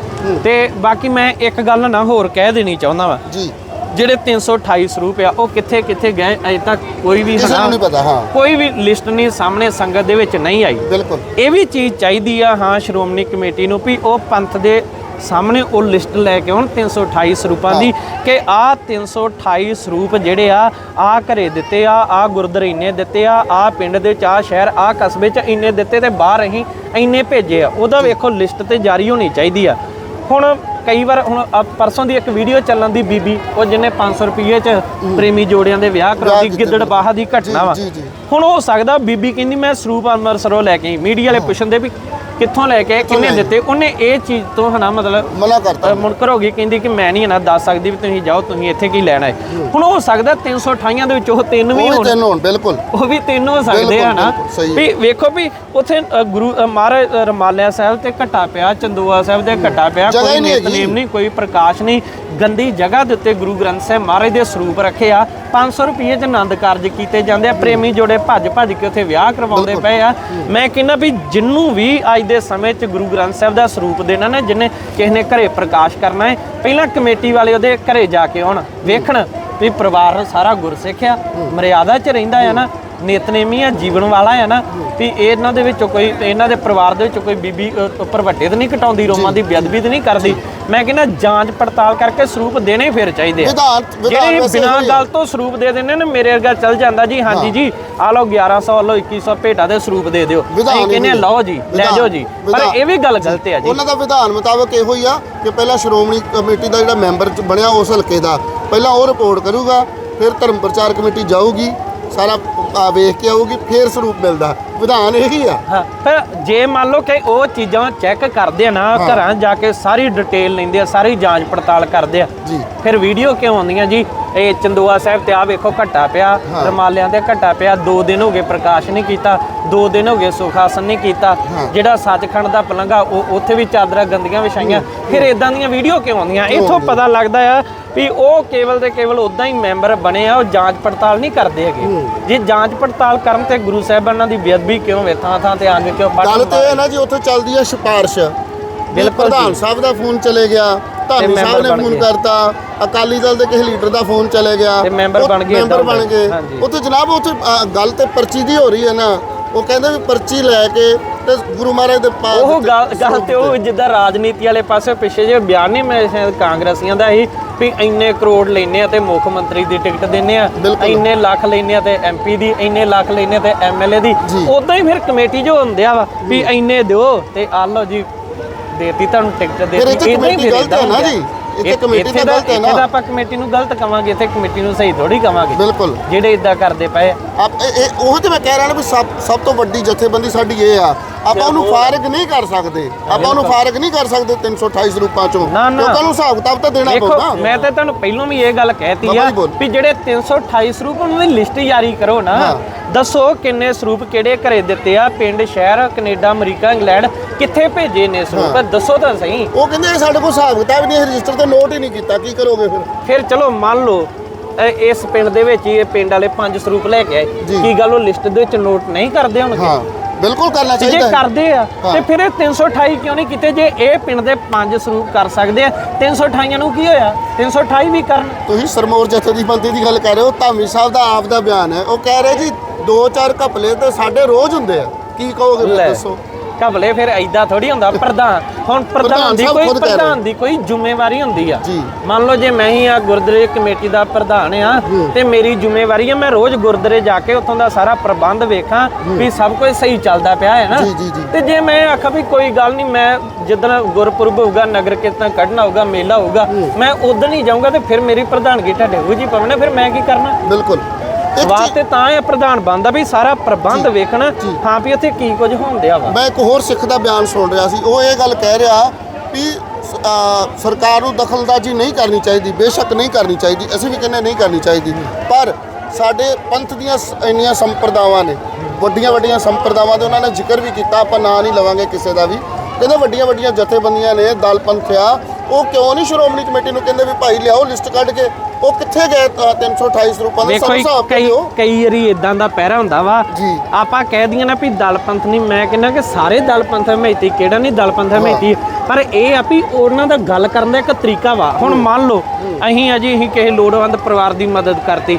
ਤੇ ਬਾਕੀ ਮੈਂ ਇੱਕ ਗੱਲ ਨਾ ਹੋਰ ਕਹਿ ਦੇਣੀ ਚਾਹੁੰਦਾ ਵਾ। ਜੀ। ਜਿਹੜੇ 328 ਸਰੂਪ ਆ ਉਹ ਕਿੱਥੇ ਕਿੱਥੇ ਗਏ ਅਜੇ ਤੱਕ ਕੋਈ ਵੀ ਕਿਸੇ ਨੂੰ ਨਹੀਂ ਪਤਾ ਹਾਂ। ਕੋਈ ਵੀ ਲਿਸਟ ਨਹੀਂ ਸਾਹਮਣੇ ਸੰਗਤ ਦੇ ਵਿੱਚ ਨਹੀਂ ਆਈ। ਬਿਲਕੁਲ। ਇਹ ਵੀ ਚੀਜ਼ ਚਾਹੀਦੀ ਆ ਹਾਂ ਸ਼੍ਰੋਮਣੀ ਕਮੇਟੀ ਨੂੰ ਵੀ ਉਹ ਪੰਥ ਦੇ ਸਾਹਮਣੇ ਉਹ ਲਿਸਟ ਲੈ ਕੇ ਆਉਣ 328 ਸਰੂਪਾਂ ਦੀ ਕਿ ਆਹ 328 ਸਰੂਪ ਜਿਹੜੇ ਆ ਆ ਘਰੇ ਦਿੱਤੇ ਆ ਆ ਗੁਰਦੁਆਰੇ ਇੰਨੇ ਦਿੱਤੇ ਆ ਆ ਪਿੰਡ ਦੇ ਚ ਆ ਸ਼ਹਿਰ ਆ ਕਸਬੇ ਚ ਇੰਨੇ ਦਿੱਤੇ ਤੇ ਬਾਹਰ ਅਸੀਂ ਇੰਨੇ ਭੇਜੇ ਆ। ਉਹਦਾ ਵੇਖੋ ਲਿਸਟ ਤੇ ਜਾਰੀ ਹੋਣੀ ਚਾਹੀਦੀ ਆ। ਹੁਣ ਕਈ ਵਾਰ ਹੁਣ ਆਹ ਪਰਸੋਂ ਦੀ ਇੱਕ ਵੀਡੀਓ ਚੱਲਣ ਦੀ ਬੀਬੀ ਉਹ ਜਿਹਨੇ 500 ਰੁਪਏ ਚ ਪ੍ਰੇਮੀ ਜੋੜਿਆਂ ਦੇ ਵਿਆਹ ਕਰਾਉਂਦੀ ਕੀਤੇ ਗਿੱਦੜ ਬਾਹਾ ਦੀ ਘਟਨਾ ਵਾ। ਜੀ, ਜੀ। ਹੁਣ ਹੋ ਸਕਦਾ ਬੀਬੀ ਕਹਿੰਦੀ ਮੈਂ ਸਰੂਪ ਅੰਮ੍ਰਿਤਸਰੋਂ ਲੈ ਕੇ ਆਈ। ਮੀਡੀਆ ਵਾਲੇ ਪੁੱਛਣ ਦੇ ਵੀ ਕਿੱਥੋਂ ਲੈ ਕੇ ਕਿੰਨੇ? ਦਿੱਤੇ ਉਹਨੇ ਇਹ ਚੀਜ਼ ਤੋਂ ਹਨਾ ਮਤਲਬ ਮਨਾ ਕਰਤਾ। ਮੁਨਕਰ ਹੋ ਗਈ ਕਹਿੰਦੀ ਕਿ ਮੈਂ ਨਹੀਂ ਨਾ ਦੱਸ ਸਕਦੀ ਵੀ ਤੁਸੀਂ ਜਾਓ ਤੁਸੀਂ ਇੱਥੇ ਕੀ ਲੈਣਾ ਹੈ। ਹੁਣ ਹੋ ਸਕਦਾ 328 ਦੇ ਵਿੱਚ ਉਹ ਤਿੰਨ ਵੀ ਹੋਣ। ਤਿੰਨ ਹੋਣ ਬਿਲਕੁਲ। ਉਹ ਵੀ ਤਿੰਨ ਹੋ ਸਕਦੇ ਬਿਲਕੁਲ, ਆ ਨਾ ਬਿਲਕੁਲ, ਸਹੀ ਹੈ। ਵੀ ਵੇਖੋ ਵੀ ਉੱਥੇ ਗੁਰੂ ਮਹਾਰਾਜ ਰਮਾਲਿਆ ਸਾਹਿਬ ਤੇ ਘਟਾ ਪਿਆ ਚੰਦੋਆ ਸਾਹਿਬ ਦੇ ਘਟਾ ਪਿਆ ਕੋਈ। ਨਿਤਨੇਮ ਨਹੀਂ ਕੋਈ ਪ੍ਰਕਾਸ਼ ਨਹੀਂ। ਗੰਦੀ ਜਗ੍ਹਾ ਦੇ ਉੱਤੇ ਗੁਰੂ ਗ੍ਰੰਥ ਸਾਹਿਬ ਮਹਾਰਾਜ ਦੇ ਸਰੂਪ ਰੱਖੇ ਆ। 500 ਰੁਪਏ ਚ ਆਨੰਦ ਕਾਰਜ ਕੀਤੇ ਜਾਂਦੇ ਆ। ਪ੍ਰੇਮੀ ਜੋੜੇ ਭੱਜ ਭੱਜ ਕੇ ਉੱਥੇ ਵਿਆਹ ਕਰਵਾਉਂਦੇ ਪਏ ਆ। ਮੈਂ ਕਹਿੰਦਾ ਵੀ ਜਿੰਨੂੰ ਵੀ ਅੱਜ ਦੇ ਸਮੇਂ 'ਚ ਗੁਰੂ ਗ੍ਰੰਥ ਸਾਹਿਬ ਦਾ ਸਰੂਪ ਦੇਣਾ ਨਾ, ਜਿਹਨੇ ਕਿਸੇ ਨੇ ਘਰੇ ਪ੍ਰਕਾਸ਼ ਕਰਨਾ ਹੈ, ਪਹਿਲਾਂ ਕਮੇਟੀ ਵਾਲੇ ਉਹਦੇ ਘਰੇ ਜਾ ਕੇ ਆਉਣ, ਵੇਖਣ ਵੀ ਪਰਿਵਾਰ ਸਾਰਾ ਗੁਰਸਿੱਖ ਆ, ਮਰਿਆਦਾ 'ਚ ਰਹਿੰਦਾ ਆ ਨਾ ਨਿਤਨੇਮੀ ਆ ਜੀਵਨ ਵਾਲਾ ਆ ਨਾ ਵੀ ਇਹਨਾਂ ਦੇ ਵਿੱਚੋਂ ਕੋਈ ਇਹਨਾਂ ਦੇ ਪਰਿਵਾਰ ਦੇ ਵਿੱਚੋਂ ਕੋਈ ਬੀਬੀ ਅ, ਉੱਪਰ ਵੱਟੇ ਤੇ ਨਹੀਂ ਕਟਾਉਂਦੀ ਰੋਮਾਂ ਦੀ ਬੇਅਦਬੀ ਤੇ ਨਹੀਂ ਕਰਦੀ। ਮੈਂ ਕਹਿੰਦਾ ਜਾਂਚ ਪੜਤਾਲ ਕਰਕੇ ਸਰੂਪ ਦੇਣੇ ਫਿਰ ਚਾਹੀਦੇ ਆ। ਜਿਹੜੇ ਬਿਨਾਂ। ਗੱਲ ਤੋਂ ਸਰੂਪ ਦੇ ਦਿੰਦੇ ਨੇ ਮੇਰੇ ਵਰਗਾ ਚੱਲ ਜਾਂਦਾ ਜੀ। ਹਾਂਜੀ ਜੀ ਆ ਲਓ 1100 ਲਓ 2100 ਭੇਟਾ ਦੇ ਸਰੂਪ ਦੇ ਦਿਓ। ਅਸੀਂ ਕਹਿੰਦੇ। ਲਓ ਜੀ ਲੈ ਜਾਓ ਜੀ। ਪਰ ਇਹ ਵੀ ਗੱਲ ਗਲਤ ਹੈ ਜੀ। ਉਹਨਾਂ ਦਾ ਵਿਧਾਨ ਮੁਤਾਬਕ ਇਹੋ ਹੀ ਆ ਕਿ ਪਹਿਲਾਂ ਸ਼੍ਰੋਮਣੀ ਕਮੇਟੀ ਦਾ ਜਿਹੜਾ ਮੈਂਬਰ ਬਣਿਆ ਉਸ ਹਲਕੇ ਦਾ ਪਹਿਲਾਂ ਉਹ ਰਿਪੋਰਟ ਕਰੂਗਾ ਫਿਰ ਧਰਮ ਪ੍ਰਚਾਰ ਕਮੇਟੀ ਜਾਊਗੀ ਸਾਰਾ ਆ ਵੇਖ ਕੇ ਆਊਗੀ ਫੇਰ ਸਰੂਪ ਮਿਲਦਾ। ਵਿਧਾਨ ਇਹੀ ਆ। ਹਾਂ ਜੇ ਮੰਨ ਲਓ ਕਿ ਉਹ ਚੀਜ਼ਾਂ ਚੈੱਕ ਕਰਦੇ ਆ ਨਾ ਘਰਾਂ ਜਾ ਕੇ ਸਾਰੀ ਡਿਟੇਲ ਲੈਂਦੇ ਆ ਸਾਰੀ ਜਾਂਚ ਪੜਤਾਲ ਕਰਦੇ ਆ। ਜੀ। ਫਿਰ ਵੀਡੀਓ ਕਿਉਂ ਆਉਂਦੀਆਂ ਜੀ? ਇਹ ਚੰਦੋਆ ਸਾਹਿਬ ਤੇ ਆ ਵੇਖੋ ਘੱਟਾ ਪਿਆ। ਰਮਾਲਿਆਂ ਤੇ ਘੱਟਾ ਪਿਆ 2 ਦਿਨ ਹੋ ਗਏ ਪ੍ਰਕਾਸ਼ ਨਹੀਂ ਕੀਤਾ 2 ਦਿਨ ਹੋ ਗਏ ਸੁਖਾਸਨ ਨਹੀਂ ਕੀਤਾ। ਜਿਹੜਾ ਸੱਚਖੰਡ ਦਾ ਪਲੰਗਾ ਉਹ ਉੱਥੇ ਵੀ ਚਾਦਰਾਂ ਗੰਦੀਆਂ ਵਿਛਾਈਆਂ। ਫਿਰ ਇਦਾਂ ਦੀਆਂ ਵੀਡੀਓ ਕਿਉਂ ਆਉਂਦੀਆਂ? ਇੱਥੋਂ? ਪਤਾ ਲੱਗਦਾ ਆ ਵੀ ਉਹ ਕੇਵਲ ਤੇ ਕੇਵਲ ਉਦਾਂ ਹੀ ਮੈਂਬਰ ਬਣੇ ਆ ਉਹ ਜਾਂਚ ਪੜਤਾਲ ਨਹੀਂ ਕਰਦੇ ਹੈਗੇ। ਜੇ ਜਾਂਚ ਪੜਤਾਲ ਕਰਨ ਤੇ ਗੁਰੂ ਸਾਹਿਬਾਨਾਂ ਦੀ ਬੇਅਦਬੀ ਕਿਉਂ ਵੇ? ਥਾਂ ਤੇ ਅੰਗ ਕਿਉਂ ਵੱਢ ਗੱਲ ਤੇ ਇਹ ਹੈ ਨਾ ਜੀ ਉੱਥੇ ਚੱਲਦੀ ਆ ਸਿਫਾਰਿਸ਼। ਬਿਲਕੁਲ ਪ੍ਰਧਾਨ। ਸਾਹਿਬ ਦਾ ਫੋਨ ਚਲੇ ਗਿਆ ਮੈਂਬਰ ਸਾਹਿਬ ਨੇ ਬਣ ਫੋਨ ਗਏ। ਕਰਤਾ ਅਕਾਲੀ ਦਲ ਦੇ ਕਿਸੇ ਲੀਡਰ ਦਾ ਫੋਨ ਚਲੇ ਗਿਆ। ਤੇ ਮੈਂਬਰ ਉਹ ਬਣ ਗਏ, ਮੈਂਬਰ ਏਦਾਂ ਬਣ ਗਏ। ਹਾਂਜੀ। ਉੱਥੇ ਜਨਾਬ ਉੱਥੇ ਅ, ਗੱਲ ਤੇ ਪਰਚੀ ਦੀ ਹੋ ਰਹੀ ਹੈ ਨਾ। ਉਹ ਕਹਿੰਦੇ ਵੀ ਪਰਚੀ ਲੈ ਕੇ ਤੇ ਗੁਰੂ ਮਹਾਰਾਜ ਦੇ ਪਾਸ ਉਹ ਗੱਲ ਗੱਲ ਤੇ ਉਹ ਜਿੱਦਾਂ ਰਾਜਨੀਤੀ ਵਾਲੇ ਪਾਸੇ ਪਿੱਛੇ ਜੇ ਬਿਆਨ ਨਹੀਂ ਮੈਂ ਸ਼ਾਇਦ ਕਾਂਗਰਸੀਆਂ ਦਾ ਹੀ ਵੀ ਇੰਨੇ ਕਰੋੜ ਲੈਨੇ ਆ ਤੇ ਮੁੱਖ ਮੰਤਰੀ ਦੀ ਟਿਕਟ ਦਿੰਨੇ ਆ। ਇੰਨੇ ਲੱਖ ਲੈਨੇ ਆ ਤੇ ਐਮਪੀ ਦੀ ਇੰਨੇ ਲੱਖ ਲੈਨੇ ਤੇ ਐਮਐਲਏ ਦੀ। ਉਦਾਂ ਹੀ ਫਿਰ ਕਮੇਟੀ ਜੋ ਹੁੰਦਿਆ ਵਾ ਵੀ ਇੰਨੇ ਦਿਓ ਤੇ ਆ ਲਓ ਜੀ ਦੇਤੀ ਤੁਹਾਨੂੰ ਟਿਕਟ ਦੇਤੀ ਫਿਰ ਇੱਥੇ ਏਦਾਂ ਹੀ ਕਮੇਟੀ ਫਿਰ ਗਲਤ ਹੈ ਨਾ ਜੀ। ਇੱਥੇ ਕਮੇਟੀ ਤਾਂ ਗਲਤ ਹੈ ਨਾ। ਇੱਥੇ ਤਾਂ ਆਪਾਂ ਕਮੇਟੀ ਨੂੰ ਗਲਤ ਕਵਾਂਗੇ ਇੱਥੇ ਕਮੇਟੀ ਨੂੰ ਸਹੀ ਥੋੜੀ ਕਵਾਂਗੇ ਬਿਲਕੁਲ ਜਿਹੜੇ ਇਦਾਂ ਕਰਦੇ ਪਏ ਆ। ਆਪ ਇਹ ਉਹ ਤੇ ਮੈਂ ਕਹਿ ਰਿਹਾ ਨਾ ਵੀ ਸਭ ਸਭ ਤੋਂ ਵੱਡੀ ਜਥੇਬੰਦੀ ਸਾਡੀ ਇਹ ਆ ਆਪਾਂ ਉਹਨੂੰ ਫਾਰਗ ਨਹੀਂ ਕਰ ਸਕਦੇ ਆਪਾਂ ਉਹਨੂੰ ਫਾਰਗ ਨਹੀਂ ਕਰ ਸਕਦੇ 328 ਰੂਪਾਂ ਚੋਂ। ਕਿਉਂਕਿ ਉਹਨੂੰ ਹਿਸਾਬ ਕਿਤਾਬ ਤਾਂ ਦੇਣਾ ਦੇਖੋ ਪਊਗਾ ਮੈਂ ਤਾਂ ਤੁਹਾਨੂੰ ਪਹਿਲਾਂ ਵੀ ਇਹ ਗੱਲ ਕਹਿਤੀ ਆ। ਵੀ ਜਿਹੜੇ 328 ਸਰੂਪ ਉਹਨਾਂ ਦੀ ਲਿਸਟ ਜਾਰੀ ਕਰੋ ਨਾ। ਦੱਸੋ ਕਿੰਨੇ ਸਰੂਪ ਕਿਹੜੇ ਘਰੇ ਦਿੱਤੇ ਆ ਪਿੰਡ ਸ਼ਹਿਰ ਕੈਨੇਡਾ ਅਮਰੀਕਾ ਇੰਗਲੈਂਡ ਕਿੱਥੇ ਭੇਜੇ ਨੇ ਸਰੂਪ। ਦੱਸੋ ਤਾਂ ਸਹੀ ਉਹ ਕਹਿੰਦੇ ਸਾਡੇ ਕੋਲ ਹਿਸਾਬ ਕਿਤਾਬ ਨਹੀਂ ਰਜਿਸਟਰ ਤੇ ਨੋਟ ਹੀ ਨਹੀਂ ਕੀਤਾ ਕੀ ਕਰੋਗੇ ਫਿਰ? ਫਿਰ ਚਲੋ ਮੰਨ ਲਓ ਇਸ ਪਿੰਡ ਦੇ ਵਿੱਚ ਹੀ ਇਹ ਪਿੰਡ ਵਾਲੇ ਪੰਜ ਸਰੂਪ ਲੈ ਕੇ ਆਏ। ਜੀ। ਕੀ ਗੱਲ ਉਹ ਲਿਸਟ ਦੇ ਵਿੱਚ ਨੋਟ ਨਹੀਂ ਕਰਦੇ ਹੋਣਗੇ ਹਾਂ ਬਿਲਕੁਲ ਕਰਨਾ ਤੇ ਜੇ ਚਾਹੀਦਾ ਹੈ। ਕਰਦੇ ਆ ਹਾਂ। ਤੇ ਫਿਰ ਇਹ 328 ਕਿਉਂ ਨਹੀਂ ਕੀਤੇ? ਜੇ ਇਹ ਪਿੰਡ ਦੇ ਪੰਜ ਸਰੂਪ ਕਰ ਸਕਦੇ ਆ 328 ਨੂੰ ਕੀ ਹੋਇਆ? 328 ਵੀ ਕਰਨ। ਤੁਸੀਂ ਸਰਮੋਰ ਜਥੇਬੰਦੀ ਦੀ ਗੱਲ ਕਰ ਰਹੇ ਹੋ ਧਾਮੀ ਸਾਹਿਬ ਦਾ ਆਪ ਦਾ ਬਿਆਨ ਹੈ। ਉਹ ਕਹਿ ਰਹੇ ਜੀ ਦੋ ਚਾਰ ਘਪਲੇ ਤੇ ਸਾਡੇ ਰੋਜ਼ ਹੁੰਦੇ ਆ। ਕੀ ਕਹੋਗੇ ਫਿਰ ਲੈ ਦੱਸੋ? ਕਬਲੇ ਫਿਰ ਐਦਾਂ ਥੋੜੀ ਹੁੰਦਾ ਪ੍ਰਧਾਨ। ਹੁਣ ਪ੍ਰਧਾਨ ਦੀ ਕੋਈ। ਪ੍ਰਧਾਨ ਦੀ ਕੋਈ ਜ਼ਿੰਮੇਵਾਰੀ ਹੁੰਦੀ ਆ। ਮੰਨ ਲਓ ਜੇ ਮੈਂ ਹੀ ਆ ਗੁਰਦੁਆਰੇ ਕਮੇਟੀ ਦਾ ਪ੍ਰਧਾਨ ਆ ਤੇ ਮੇਰੀ ਜ਼ਿੰਮੇਵਾਰੀ ਆ ਮੈਂ ਰੋਜ਼ ਗੁਰਦੁਆਰੇ ਜਾ ਕੇ ਉੱਥੋਂ ਦਾ ਸਾਰਾ ਪ੍ਰਬੰਧ ਵੇਖਾਂ ਵੀ ਸਭ ਕੁਝ ਸਹੀ ਚੱਲਦਾ ਪਿਆ ਹੈ ਨਾ। ਤੇ ਜੇ ਮੈਂ ਆਖਾਂ ਵੀ ਕੋਈ ਗੱਲ ਨਹੀਂ ਮੈਂ ਜਿੱਦਣ ਗੁਰਪੁਰਬ ਹੋਊਗਾ ਨਗਰ ਕੀਰਤਨ ਕੱਢਣਾ ਹੋਊਗਾ ਮੇਲਾ ਹੋਊਗਾ ਮੈਂ ਉਦੋਂ ਹੀ ਜਾਊਂਗਾ ਤੇ ਫਿਰ ਮੇਰੀ ਪ੍ਰਧਾਨਗੀ ਢੱਡੇ ਹੋ ਜੀ ਪਵਨੇ ਫਿਰ ਮੈਂ ਕੀ ਕਰਨਾ? ਬਿਲਕੁਲ। ਚੀਜ਼- ਤੇ ਤਾਂ ਇਹ ਪ੍ਰਧਾਨ ਬਣਦਾ ਵੀ ਸਾਰਾ ਪ੍ਰਬੰਧ ਵੇਖਣਾ। ਹਾਂ ਵੀ ਉੱਥੇ ਕੀ ਕੁਝ ਹੋਣ ਡਿਆ ਵਾ। ਮੈਂ ਇੱਕ ਹੋਰ ਸਿੱਖ ਦਾ ਬਿਆਨ ਸੁਣ ਰਿਹਾ ਸੀ ਉਹ ਇਹ ਗੱਲ ਕਹਿ ਰਿਹਾ ਵੀ ਸਰਕਾਰ ਨੂੰ ਦਖਲਅੰਦਾਜ਼ੀ ਨਹੀਂ ਕਰਨੀ ਚਾਹੀਦੀ ਬੇਸ਼ੱਕ ਨਹੀਂ ਕਰਨੀ ਚਾਹੀਦੀ ਅਸੀਂ ਵੀ ਕਹਿੰਦੇ ਨਹੀਂ ਕਰਨੀ ਚਾਹੀਦੀ। ਪਰ ਸਾਡੇ ਪੰਥ ਦੀਆਂ ਇੰਨੀਆਂ ਸੰਪਰਦਾਵਾਂ ਨੇ ਵੱਡੀਆਂ ਵੱਡੀਆਂ ਸੰਪਰਦਾਵਾਂ ਦੇ ਉਹਨਾਂ ਨੇ ਜ਼ਿਕਰ ਵੀ ਕੀਤਾ ਆਪਾਂ ਨਾਂ ਨਹੀਂ ਲਵਾਂਗੇ ਕਿਸੇ ਦਾ ਵੀ। ਕਹਿੰਦੇ ਵੱਡੀਆਂ ਵੱਡੀਆਂ ਜਥੇਬੰਦੀਆਂ ਨੇ ਦਲ ਪੰਥ ਆ ਉਹ ਕਿਉਂ ਨਹੀਂ ਸ਼੍ਰੋਮਣੀ ਕਮੇਟੀ ਨੂੰ ਕਹਿੰਦੇ ਵੀ ਭਾਈ ਲਿਆਓ ਲਿਸਟ ਕੱਢ ਕੇ ਉਹ ਕਿੱਥੇ ਗਏ ਅ, 328 ਰੁਪਏ ਦਾ ਜੀ, ਹਿਸਾਬ ਕਈ ਕਈ ਵਾਰੀ ਇਦਾਂ ਦਾ ਪਹਿਰਾ ਹੁੰਦਾ ਵਾ। ਜੀ। ਆਪਾਂ ਕਹਿ ਦਈਏ ਨਾ ਵੀ ਦਲ ਪੰਥ ਨਹੀਂ ਮੈਂ ਕਹਿੰਦਾ ਕਿ ਸਾਰੇ ਦਲ ਪੰਥ ਹਮੇਤੀ ਕਿਹੜਾ ਨਹੀਂ ਦਲ ਪੰਥ ਹਮੇਤੀ ਪਰ ਇਹ ਆ ਵੀ ਉਹਨਾਂ ਦਾ ਗੱਲ ਕਰਨ ਦਾ ਇੱਕ ਤਰੀਕਾ ਵਾ। ਹੁਣ ਮੰਨ ਲਓ ਅਸੀਂ ਅਜੀ ਅਸੀਂ ਕਿਸੇ ਲੋੜਵੰਦ ਪਰਿਵਾਰ ਦੀ ਮਦਦ ਕਰਤੀ।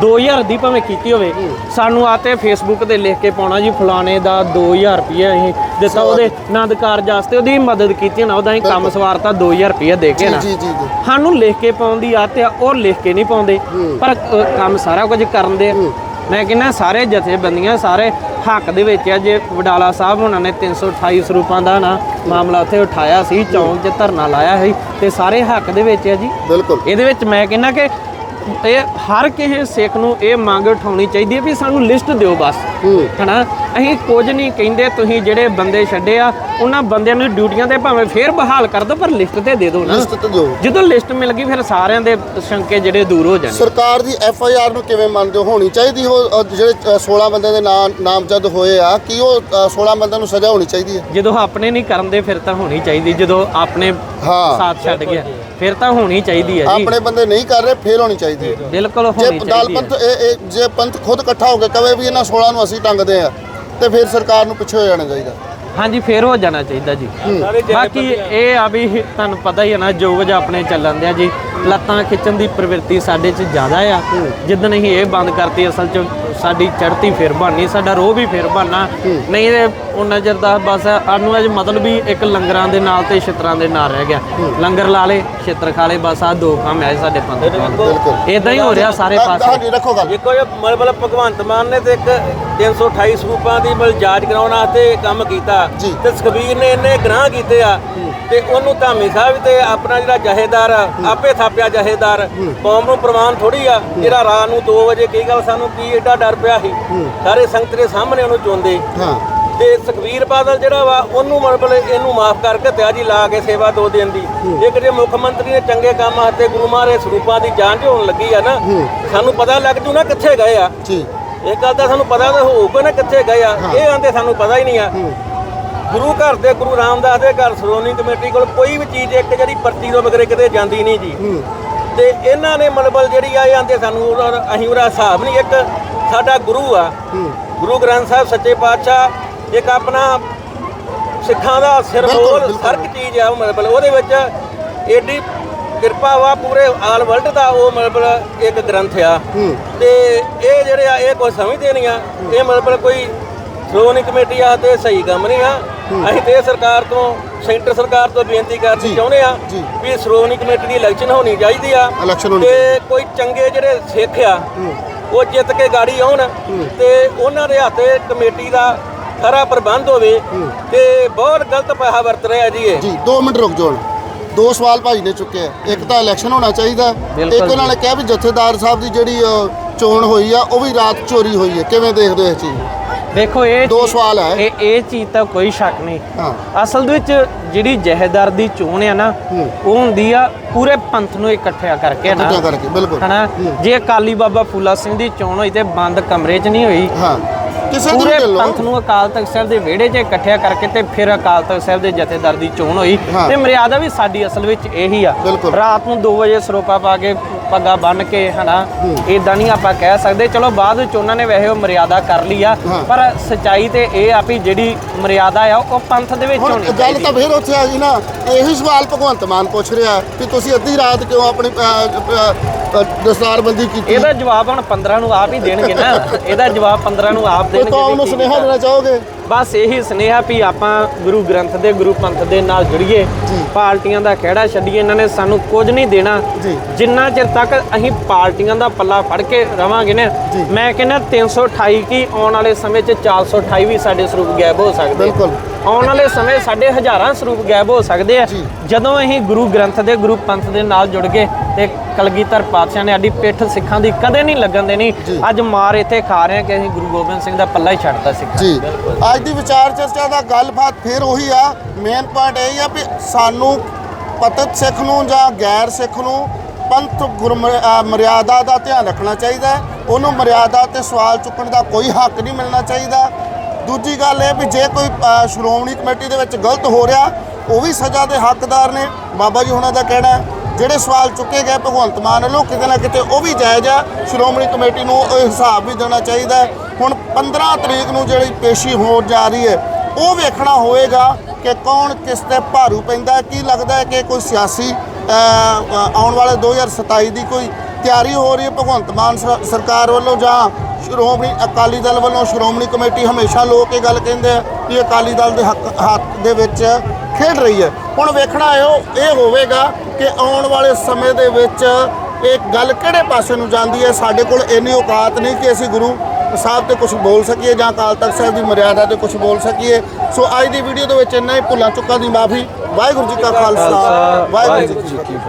2000 ਦੀ ਭਾਵੇਂ ਕੀਤੀ ਹੋਵੇ ਸਾਨੂੰ ਆਤੇ ਫੇਸਬੁੱਕ ਤੇ ਲਿਖ ਕੇ ਪਾਉਣਾ ਜੀ ਫਲਾਣੇ ਦਾ 2000 ਰੁਪਏ ਅਸੀਂ ਦਿੱਤਾ ਉਹਦੇ ਆਨੰਦ ਕਾਰਜ ਵਾਸਤੇ ਉਹਦੀ ਮਦਦ ਕੀਤੀ ਨਾ ਉਹਦਾ ਅਸੀਂ ਕੰਮ ਸਵਾਰਤਾ 2000 ਰੁਪਏ ਦੇ ਕੇ ਨਾ। ਜੀ ਜੀ ਜੀ। ਸਾਨੂੰ ਲਿਖ ਕੇ ਪਾਉਣ ਦੀ ਆਦਤ ਆ ਉਹ ਲਿਖ ਕੇ ਨਹੀਂ ਪਾਉਂਦੇ। ਪਰ ਅ, ਕੰਮ ਸਾਰਾ ਕੁਝ ਕਰਨ ਦੇ ਆ। ਮੈਂ ਕਹਿੰਦਾ ਸਾਰੇ ਜਥੇਬੰਦੀਆਂ ਸਾਰੇ ਹੱਕ ਦੇ ਵਿੱਚ ਆ ਜੇ ਵਡਾਲਾ ਸਾਹਿਬ ਉਹਨਾਂ ਨੇ 328 ਸਰੂਪਾਂ ਦਾ ਨਾ ਮਾਮਲਾ ਉੱਥੇ ਉਠਾਇਆ ਸੀ ਚੌਂਕ 'ਚ ਧਰਨਾ ਲਾਇਆ ਸੀ ਤੇ ਸਾਰੇ ਹੱਕ ਦੇ ਵਿੱਚ ਆ ਜੀ। ਬਿਲਕੁਲ। ਇਹਦੇ ਵਿੱਚ ਮੈਂ ਕਹਿੰਦਾ ਕਿ ਇਹ ਹਰ ਕਿਸੇ ਸਿੱਖ ਨੂੰ ਇਹ ਮੰਗ ਉਠਾਉਣੀ ਚਾਹੀਦੀ ਹੈ ਵੀ ਸਾਨੂੰ ਲਿਸਟ ਦਿਓ ਬਸ। ਹੂੰ। ਹਨਾ? ਅਸੀਂ ਕੁਝ ਨਹੀਂ ਕਹਿੰਦੇ ਤੁਸੀਂ ਜਿਹੜੇ ਬੰਦੇ ਛੱਡੇ ਆ ਉਹਨਾਂ ਬੰਦਿਆਂ ਨੂੰ ਡਿਊਟੀਆਂ ਤੇ ਭਾਵੇਂ ਫੇਰ ਬਹਾਲ ਕਰ ਦਿਓ ਪਰ ਲਿਸਟ ਤੇ ਦੇ ਦਿਓ ਨਾ। ਲਿਸਟ ਤੇ ਦਿਓ। ਜਦੋਂ ਲਿਸਟ ਮਿਲ ਗਈ ਫਿਰ ਸਾਰਿਆਂ ਦੇ ਸ਼ੰਕੇ ਜਿਹੜੇ ਦੂਰ ਹੋ ਜਾਣੇ। ਸਰਕਾਰ ਦੀ ਐਫ ਆਈ ਆਰ ਨੂੰ ਕਿਵੇਂ ਮੰਨਦੇ ਹੋ? ਹੋਣੀ ਚਾਹੀਦੀ ਉਹ ਅ, ਜਿਹੜੇ ਅ, 16 ਬੰਦੇ ਦੇ ਨਾਮ ਨਾਮਜ਼ਦ ਹੋਏ ਆ ਕੀ ਉਹ ਅ, 16 ਬੰਦਿਆਂ ਨੂੰ ਸਜ਼ਾ ਹੋਣੀ ਚਾਹੀਦੀ ਹੈ? ਜਦੋਂ ਆਪਣੇ ਨਹੀਂ ਕਰਨ ਦੇ ਫਿਰ ਤਾਂ ਹੋਣੀ ਚਾਹੀਦੀ ਜਦੋਂ ਆਪਣੇ ਹਾਂ। ਸਾਥ ਛੱਡ ਗਿਆ। ਫਿਰ ਤਾਂ ਹੋਣੀ ਚਾਹੀਦੀ ਹੈ ਜੀ। ਆਪਣੇ ਬੰਦੇ ਨਹੀਂ ਕਰ ਰਹੇ ਫੇਲ ਹੋਣੀ ਚਾਹੀਦੀ ਹੈ। ਬਿਲਕੁਲ ਜੇ ਹੋਣੀ ਚਾਹੀਦੀ ਪੰਥ ਹੈ ਇਹ ਇਹ ਜੇ ਪੰਥ ਖੁਦ ਇਕੱਠਾ ਹੋ ਕੇ ਕਵੇ ਵੀ ਇਹਨਾਂ 16 ਨੂੰ ਅਸੀਂ ਟੰਗਦੇ ਆ ਤੇ ਫਿਰ ਸਰਕਾਰ ਨੂੰ ਪਿੱਛੇ ਹੋ ਜਾਣਾ ਚਾਹੀਦਾ। ਹਾਂਜੀ ਫੇਰ ਹੋ ਜਾਣਾ ਚਾਹੀਦਾ ਜੀ। ਬਾਕੀ ਇਹ ਆ ਵੀ ਤੁਹਾਨੂੰ ਪਤਾ ਹੀ ਹੈ ਨਾ ਜੋ ਕੁਝ ਆਪਣੇ ਚੱਲਣ ਦਿਆ ਜੀ ਲੱਤਾਂ ਖਿੱਚਣ ਦੀ ਪ੍ਰਵਿਰਤੀ ਸਾਡੇ 'ਚ ਜ਼ਿਆਦਾ ਆ। ਜਿੱਦਣ ਅਸੀਂ ਇਹ ਬੰਦ ਕਰਤੀ ਅਸਲ 'ਚ ਸਾਡੀ ਚੜ੍ਹਤੀ ਫਿਰ ਬਣਨੀ ਸਾਡਾ ਰੋਹ ਵੀ ਫਿਰ ਬਣਨਾ। ਨਹੀਂ ਤੇ ਉਹਨਾਂ ਚਿਰ ਦਾ ਬਸ ਸਾਨੂੰ ਅੱਜ ਮਤਲਬ ਵੀ ਇੱਕ ਲੰਗਰਾਂ ਦੇ ਨਾਲ ਤੇ ਛਿੱਤਰਾਂ ਦੇ ਨਾਲ ਰਹਿ ਗਿਆ। ਲੰਗਰ ਲਾ ਲੇ ਛਿੱਤਰ ਖਾ ਲੇ ਬਸ ਆ ਦੋ ਕੰਮ ਐ ਸਾਡੇ ਪੰਥ ਤੋਂ ਬਿਲਕੁਲ। ਇਦਾਂ ਹੀ ਹੋ ਰਿਹਾ ਸਾਰੇ ਹਾਂ, ਪਾਸੇ। ਹਾਂਜੀ ਰੱਖੋ ਗੱਲ। ਇੱਕੋ ਜਿਹਾ ਮਤਲਬ ਭਗਵੰਤ ਮਾਨ ਨੇ ਤੇ ਇੱਕ 328 ਸਰੂਪਾਂ ਦੀ ਮਤਲਬ ਜਾਂਚ ਕਰਾਉਣ ਵਾਸਤੇ ਕੰਮ ਕੀਤਾ। ਤੇ ਸੁਖਬੀਰ ਨੇ ਇੰਨੇ ਗ੍ਰਾਹ ਕੀਤੇ ਆ। ਤੇ ਉਹਨੂੰ ਧਾਮੀ ਸਾਹਿਬ ਤੇ ਆਪਣਾ ਜਿਹੜਾ ਜਹੇਦਾਰ ਆਪੇ ਥਾਪਿਆ ਜਹੇਦਾਰ। ਕੌਮ ਨੂੰ ਪ੍ਰਮਾਣ ਥੋੜੀ ਆ। ਜਿਹੜਾ ਰਾਤ ਨੂੰ 2 ਵਜੇ ਕੀ ਗੱਲ ਸਾਨੂੰ ਕੀ ਐਡਾ ਡਰ ਪਿਆ ਸੀ। ਸਾਰੇ ਸੰਗਤ ਦੇ ਸਾਹਮਣੇ ਉਹਨੂੰ ਚੁੰਦੇ ਹਾਂ। ਤੇ ਸੁਖਬੀਰ ਬਾਦਲ ਜਿਹੜਾ ਵਾ ਉਹਨੂੰ ਮਤਲਬ ਇਹਨੂੰ ਮਾਫ ਕਰਕੇ ਤਿਆ ਜੀ ਲਾ ਕੇ ਸੇਵਾ ਦੋ ਦਿਨ ਦੀ। ਇੱਕ ਜੇ ਮੁੱਖ ਮੰਤਰੀ ਨੇ ਚੰਗੇ ਕੰਮ ਆਤੇ ਗੁਰੂ ਮਹਾਰਾਜ ਸਰੂਪਾਂ ਦੀ ਜਾਂਚ ਹੋਣ ਲੱਗੀ ਆ ਨਾ ਸਾਨੂੰ ਪਤਾ ਲੱਗ ਜੂ ਨਾ ਕਿੱਥੇ ਗਏ ਆ। ਇਹ ਗੱਲ ਦਾ ਸਾਨੂੰ ਪਤਾ ਤਾਂ ਹੋਊਗਾ ਨਾ ਕਿੱਥੇ ਗਏ ਆ। ਇਹ ਆਂਦੇ ਸਾਨੂੰ ਪਤਾ ਹੀ ਨਹੀਂ ਆ। ਗੁਰੂ ਘਰ ਦੇ ਗੁਰੂ ਰਾਮਦਾਸ ਦੇ ਘਰ ਸ਼੍ਰੋਮਣੀ ਕਮੇਟੀ ਕੋਲ ਕੋਈ ਵੀ ਚੀਜ਼ ਇੱਕ ਜਿਹੜੀ ਪਰਚੀ ਤੋਂ ਬਗੈਰ ਕਿਤੇ ਜਾਂਦੀ ਨਹੀਂ ਜੀ। ਤੇ ਇਹਨਾਂ ਨੇ ਮਤਲਬ ਜਿਹੜੀ ਆ ਇਹ ਆਂਦੇ ਸਾਨੂੰ ਉਹਦਾ- ਅਸੀਂ ਉਹਦਾ ਹਿਸਾਬ ਨਹੀਂ ਇੱਕ ਸਾਡਾ ਗੁਰੂ ਆ। ਗੁਰੂ ਗ੍ਰੰਥ ਸਾਹਿਬ ਸੱਚੇ ਪਾਤਸ਼ਾਹ ਇੱਕ ਆਪਣਾ ਸਿੱਖਾਂ ਦਾ ਬਿਲਕੁਲ। ਹਰ ਇੱਕ ਚੀਜ਼ ਆ ਉਹ ਮਤਲਬ ਉਹਦੇ ਵਿੱਚ ਏਡੀ ਕਿਰਪਾ ਵਾ ਪੂਰੇ ਆਲ ਵਰਲਡ ਦਾ ਉਹ ਮਤਲਬ ਇੱਕ ਗ੍ਰੰਥ ਆ। ਤੇ ਇਹ ਜਿਹੜੇ ਆ ਇਹ ਕੋਈ ਸਮਝਦੇ ਨਹੀਂ ਆ। ਇਹ ਮਤਲਬ ਕੋਈ ਸ਼੍ਰੋਮਣੀ ਕਮੇਟੀ ਆ ਤੇ ਸਹੀ ਕੰਮ ਨਹੀਂ ਆ। ਅਸੀਂ ਤੇ ਸਰਕਾਰ ਤੋਂ ਸੈਂਟਰ ਸਰਕਾਰ ਤੋਂ ਬੇਨਤੀ ਕਰਨੀ ਚਾਹੁੰਦੇ ਆ। ਵੀ ਸ਼੍ਰੋਮਣੀ ਕਮੇਟੀ ਦੀ ਇਲੈਕਸ਼ਨ ਹੋਣੀ ਚਾਹੀਦੀ ਆ ਹੋਣੀ ਤੇ ਕੋਈ ਚੰਗੇ ਜਿਹੜੇ ਸਿੱਖ ਆ ਉਹ ਜਿੱਤ ਕੇ ਗਾੜੀ ਆਉਣ ਤੇ ਉਹਨਾਂ ਦੇ ਹੱਥੇ ਕਮੇਟੀ ਦਾ ਸਾਰਾ ਪ੍ਰਬੰਧ ਹੋਵੇ ਤੇ ਬਹੁਤ ਗਲਤ ਪੈਸਾ ਵਰਤ ਰਿਹਾ ਜੀ ਇਹ। ਜੀ 2 ਮਿੰਟ ਰੁਕ ਜਾਓ। ਦੋ ਸਵਾਲ ਭਾਈ ਨੇ ਚੁੱਕੇ ਆ। ਇੱਕ ਤਾਂ ਇਲੈਕਸ਼ਨ ਹੋਣਾ ਚਾਹੀਦਾ। ਇੱਕ ਉਹਨਾਂ ਨੇ ਕਿਹਾ ਵੀ ਜਥੇਦਾਰ ਸਾਹਿਬ ਦੀ ਜਿਹੜੀ ਚੋਣ ਹੋਈ ਆ ਉਹ ਵੀ ਰਾਤ ਚੋਰੀ ਹੋਈ ਹੈ ਕਿਵੇਂ ਦੇਖਦੇ ਹੋ ਇਹ ਚੀਜ਼ ਦੇਖੋ ਇਹ ਦੋ ਸਵਾਲ ਹੈ। ਇਹ ਇਹ ਚੀਜ਼ ਤਾਂ ਕੋਈ ਸ਼ੱਕ ਨਹੀਂ ਹਾਂ ਅਸਲ ਦੇ ਵਿੱਚ ਜਿਹੜੀ ਜਹੇਦਾਰ ਦੀ ਚੋਣ ਆ ਨਾ। ਉਹ ਹੁੰਦੀ ਆ ਪੂਰੇ ਪੰਥ ਨੂੰ ਇਕੱਠਿਆ ਕਰਕੇ ਨਾ ਇਕੱਠਿਆਂ ਕਰਕੇ, ਬਿਲਕੁਲ। ਹਨਾ। ਜੇ ਅਕਾਲੀ ਬਾਬਾ ਫੂਲਾ ਸਿੰਘ ਦੀ ਚੋਣ ਹੋਈ ਤੇ ਬੰਦ ਕਮਰੇ 'ਚ ਨਹੀਂ ਹੋਈ ਹਾਂ ਕਿਸੇ ਦੀ ਪੂਰੇ ਵੀ ਲਓ ਪੰਥ ਨੂੰ ਅਕਾਲ ਤਖਤ ਸਾਹਿਬ ਦੇ ਵਿਹੜੇ 'ਚ ਇਕੱਠਿਆ ਕਰਕੇ ਤੇ ਫਿਰ ਅਕਾਲ ਤਖਤ ਸਾਹਿਬ ਦੇ ਜਥੇਦਾਰ ਦੀ ਚੋਣ ਹੋਈ। ਹਾਂ। ਤੇ ਮਰਿਆਦਾ ਵੀ ਸਾਡੀ ਅਸਲ ਵਿੱਚ ਇਹੀ ਆ। ਬਿਲਕੁਲ। ਰਾਤ ਨੂੰ 2 ਵਜੇ ਸਰੋਪਾ ਪਾ ਕੇ ਪੱਗਾ ਬੰਨ ਕੇ ਹਨਾ ਇਦਾਂ ਨਹੀਂ ਆਪਾਂ ਕਹਿ ਸਕਦੇ। ਚਲੋ ਬਾਅਦ ਵਿੱਚ ਉਹਨਾਂ ਨੇ ਵੈਸੇ ਉਹ ਮਰਿਆਦਾ ਕਰ ਲਈ ਆ। ਹਾਂ। ਪਰ ਸਚਾਈ ਤੇ ਇਹ ਆ ਵੀ ਜਿਹੜੀ ਮਰਿਆਦਾ ਆ ਉਹ ਪੰਥ ਦੇ ਵਿੱਚ ਹੁਣ ਹੋਣੀ ਗੱਲ ਚਾਹੀਦੀ ਤਾਂ ਫਿਰ ਉੱਥੇ ਆ ਗਈ ਨਾ। ਇਹੀ ਸਵਾਲ ਭਗਵੰਤ ਮਾਨ ਪੁੱਛ ਰਿਹਾ ਕਿ ਤੁਸੀਂ ਅੱਧੀ ਰਾਤ ਕਿਉਂ ਆਪਣੀ ਦਸਤਾਰਬੰਦੀ ਕੀਤੀ। ਇਹਦਾ ਜਵਾਬ ਹੁਣ 15 ਨੂੰ ਆਪ ਹੀ ਦੇਣਗੇ ਨਾ। ਇਹਦਾ ਜਵਾਬ 15 ਨੂੰ ਆਪ ਦੇਣਗੇ ਕੌਮ ਨੂੰ ਸੁਨੇਹਾ। ਦੇਣਾ ਚਾਹੋਗੇ? ਬਸ ਇਹੀ ਸੁਨੇਹਾ ਵੀ ਆਪਾਂ ਗੁਰੂ ਗ੍ਰੰਥ ਦੇ ਗੁਰੂ ਪੰਥ ਦੇ ਨਾਲ ਜੁੜੀਏ ਪਾਰਟੀਆਂ ਦਾ ਖਹਿੜਾ ਛੱਡੀਏ ਇਹਨਾਂ ਨੇ ਸਾਨੂੰ ਕੁਝ ਨਹੀਂ ਦੇਣਾ। ਜਿੰਨਾ ਚਿਰ ਤੱਕ ਅਸੀਂ ਪਾਰਟੀਆਂ ਦਾ ਪੱਲਾ ਫੜ ਕੇ ਰਵਾਂਗੇ ਨਾ। ਮੈਂ ਕਹਿੰਦਾ 328 ਕੀ ਆਉਣ ਵਾਲੇ ਸਮੇਂ 'ਚ 428 ਵੀ ਸਾਡੇ ਸਰੂਪ ਗਾਇਬ ਹੋ ਸਕਦੇ ਆ। ਬਿਲਕੁਲ। ਆਉਣ ਵਾਲੇ ਸਮੇਂ ਸਾਡੇ ਹਜ਼ਾਰਾਂ ਸਰੂਪ ਗਾਇਬ ਹੋ ਸਕਦੇ ਆ। ਜਦੋਂ ਅਸੀਂ ਗੁਰੂ ਗ੍ਰੰਥ ਦੇ ਗੁਰੂ ਪੰਥ ਦੇ ਨਾਲ ਜੁੜ ਗਏ ਤੇ ਕਲਗੀਧਰ ਪਾਤਸ਼ਾਹ ਨੇ ਸਾਡੀ ਪਿੱਠ ਸਿੱਖਾਂ ਦੀ ਕਦੇ ਨਹੀਂ ਲੱਗਣ ਦੇਣੀ। ਅੱਜ ਮਾਰ ਇੱਥੇ ਖਾ ਰਹੇ ਹਾਂ ਕਿ ਅਸੀਂ ਗੁਰੂ ਗੋਬਿੰਦ ਸਿੰਘ ਦਾ ਪੱਲਾ ਹੀ ਛੱਡਤਾ ਸਿੱਖਾਂ ਜੀ ਅੱਜ ਦੀ ਵਿਚਾਰ ਚਰਚਾ ਦਾ ਗੱਲਬਾਤ ਫਿਰ ਉਹੀ ਆ। ਮੇਨ ਪੁਆਇੰਟ ਇਹ ਆ ਵੀ ਸਾਨੂੰ ਪਤਤ ਸਿੱਖ ਨੂੰ ਜਾਂ ਗੈਰ ਸਿੱਖ ਨੂੰ ਪੰਥ ਗੁਰਮ ਮਰਿਆਦਾ ਦਾ ਧਿਆਨ ਰੱਖਣਾ ਚਾਹੀਦਾ ਉਹਨੂੰ ਮਰਿਆਦਾ ਤੇ ਸਵਾਲ ਚੁੱਕਣ ਦਾ ਕੋਈ ਹੱਕ ਨਹੀਂ ਮਿਲਣਾ ਚਾਹੀਦਾ। ਦੂਜੀ ਗੱਲ ਇਹ ਵੀ ਜੇ ਕੋਈ ਸ਼੍ਰੋਮਣੀ ਕਮੇਟੀ ਦੇ ਵਿੱਚ ਗਲਤ ਹੋ ਰਿਹਾ, ਉਹ ਵੀ ਸਜ਼ਾ ਦੇ ਹੱਕਦਾਰ ਨੇ। ਬਾਬਾ ਜੀ ਹੁਣਾਂ ਦਾ ਕਹਿਣਾ ਜਿਹੜੇ ਸਵਾਲ ਚੁੱਕੇ ਗਏ ਭਗਵੰਤ ਮਾਨ ਵੱਲੋਂ ਕਿਤੇ ਨਾ ਕਿਤੇ ਉਹ ਵੀ ਜਾਇਜ਼ ਆ। ਸ਼੍ਰੋਮਣੀ ਕਮੇਟੀ ਨੂੰ ਉਹ ਹਿਸਾਬ ਵੀ ਦੇਣਾ ਚਾਹੀਦਾ ਹੁਣ 15 ਤਰੀਕ ਨੂੰ ਜਿਹੜੀ ਪੇਸ਼ੀ ਹੋਣ ਜਾ ਰਹੀ ਹੈ ਉਹ ਵੇਖਣਾ ਹੋਏਗਾ ਕਿ ਕੌਣ ਕਿਸ ਤੇ ਭਾਰੂ ਪੈਂਦਾ ਕੀ ਲੱਗਦਾ ਹੈ ਕਿ ਕੋਈ ਸਿਆਸੀ ਅ, ਅ, ਆਉਣ ਵਾਲੇ 2027 ਦੀ ਕੋਈ ਤਿਆਰੀ ਹੋ ਰਹੀ ਹੈ ਭਗਵੰਤ ਮਾਨ ਸਰਕਾਰ ਵੱਲੋਂ ਜਾਂ ਸ਼੍ਰੋਮਣੀ ਅਕਾਲੀ ਦਲ ਵੱਲੋਂ? ਸ਼੍ਰੋਮਣੀ ਕਮੇਟੀ ਹਮੇਸ਼ਾ ਲੋਕ ਇਹ ਗੱਲ ਕਹਿੰਦੇ ਆ ਕਿ ਅਕਾਲੀ ਦਲ ਦੇ ਹੱਕ ਹੱਕ ਦੇ ਵਿੱਚ ਖੇਡ ਰਹੀ ਹੈ। ਹੁਣ ਵੇਖਣਾ ਇਹ ਇਹ ਹੋਵੇਗਾ ਕਿ ਆਉਣ ਵਾਲੇ ਸਮੇਂ ਦੇ ਵਿੱਚ ਇਹ ਗੱਲ ਕਿਹੜੇ ਪਾਸੇ ਨੂੰ ਜਾਂਦੀ ਹੈ? ਸਾਡੇ ਕੋਲ ਇੰਨੀ ਔਕਾਤ ਨਹੀਂ ਕਿ ਅਸੀਂ ਗੁਰੂ ਸਾਹਿਬ ਤੇ ਕੁਝ ਬੋਲ ਸਕੀਏ ਜਾਂ ਅਕਾਲ ਤਖਤ ਸਾਹਿਬ ਦੀ ਮਰਿਆਦਾ ਤੇ ਕੁਝ ਬੋਲ ਸਕੀਏ। ਸੋ ਅੱਜ ਦੀ ਵੀਡੀਓ ਦੇ ਵਿੱਚ ਇੰਨਾ ਹੀ। ਭੁੱਲਾਂ ਚੁੱਕਾਂ ਦੀ ਮਾਫੀ। ਵਾਹਿਗੁਰੂ ਜੀ ਕਾ ਖਾਲਸਾ। ਵਾਹਿਗੁਰੂ ਜੀ ਕੀ ਫਤਿਹ।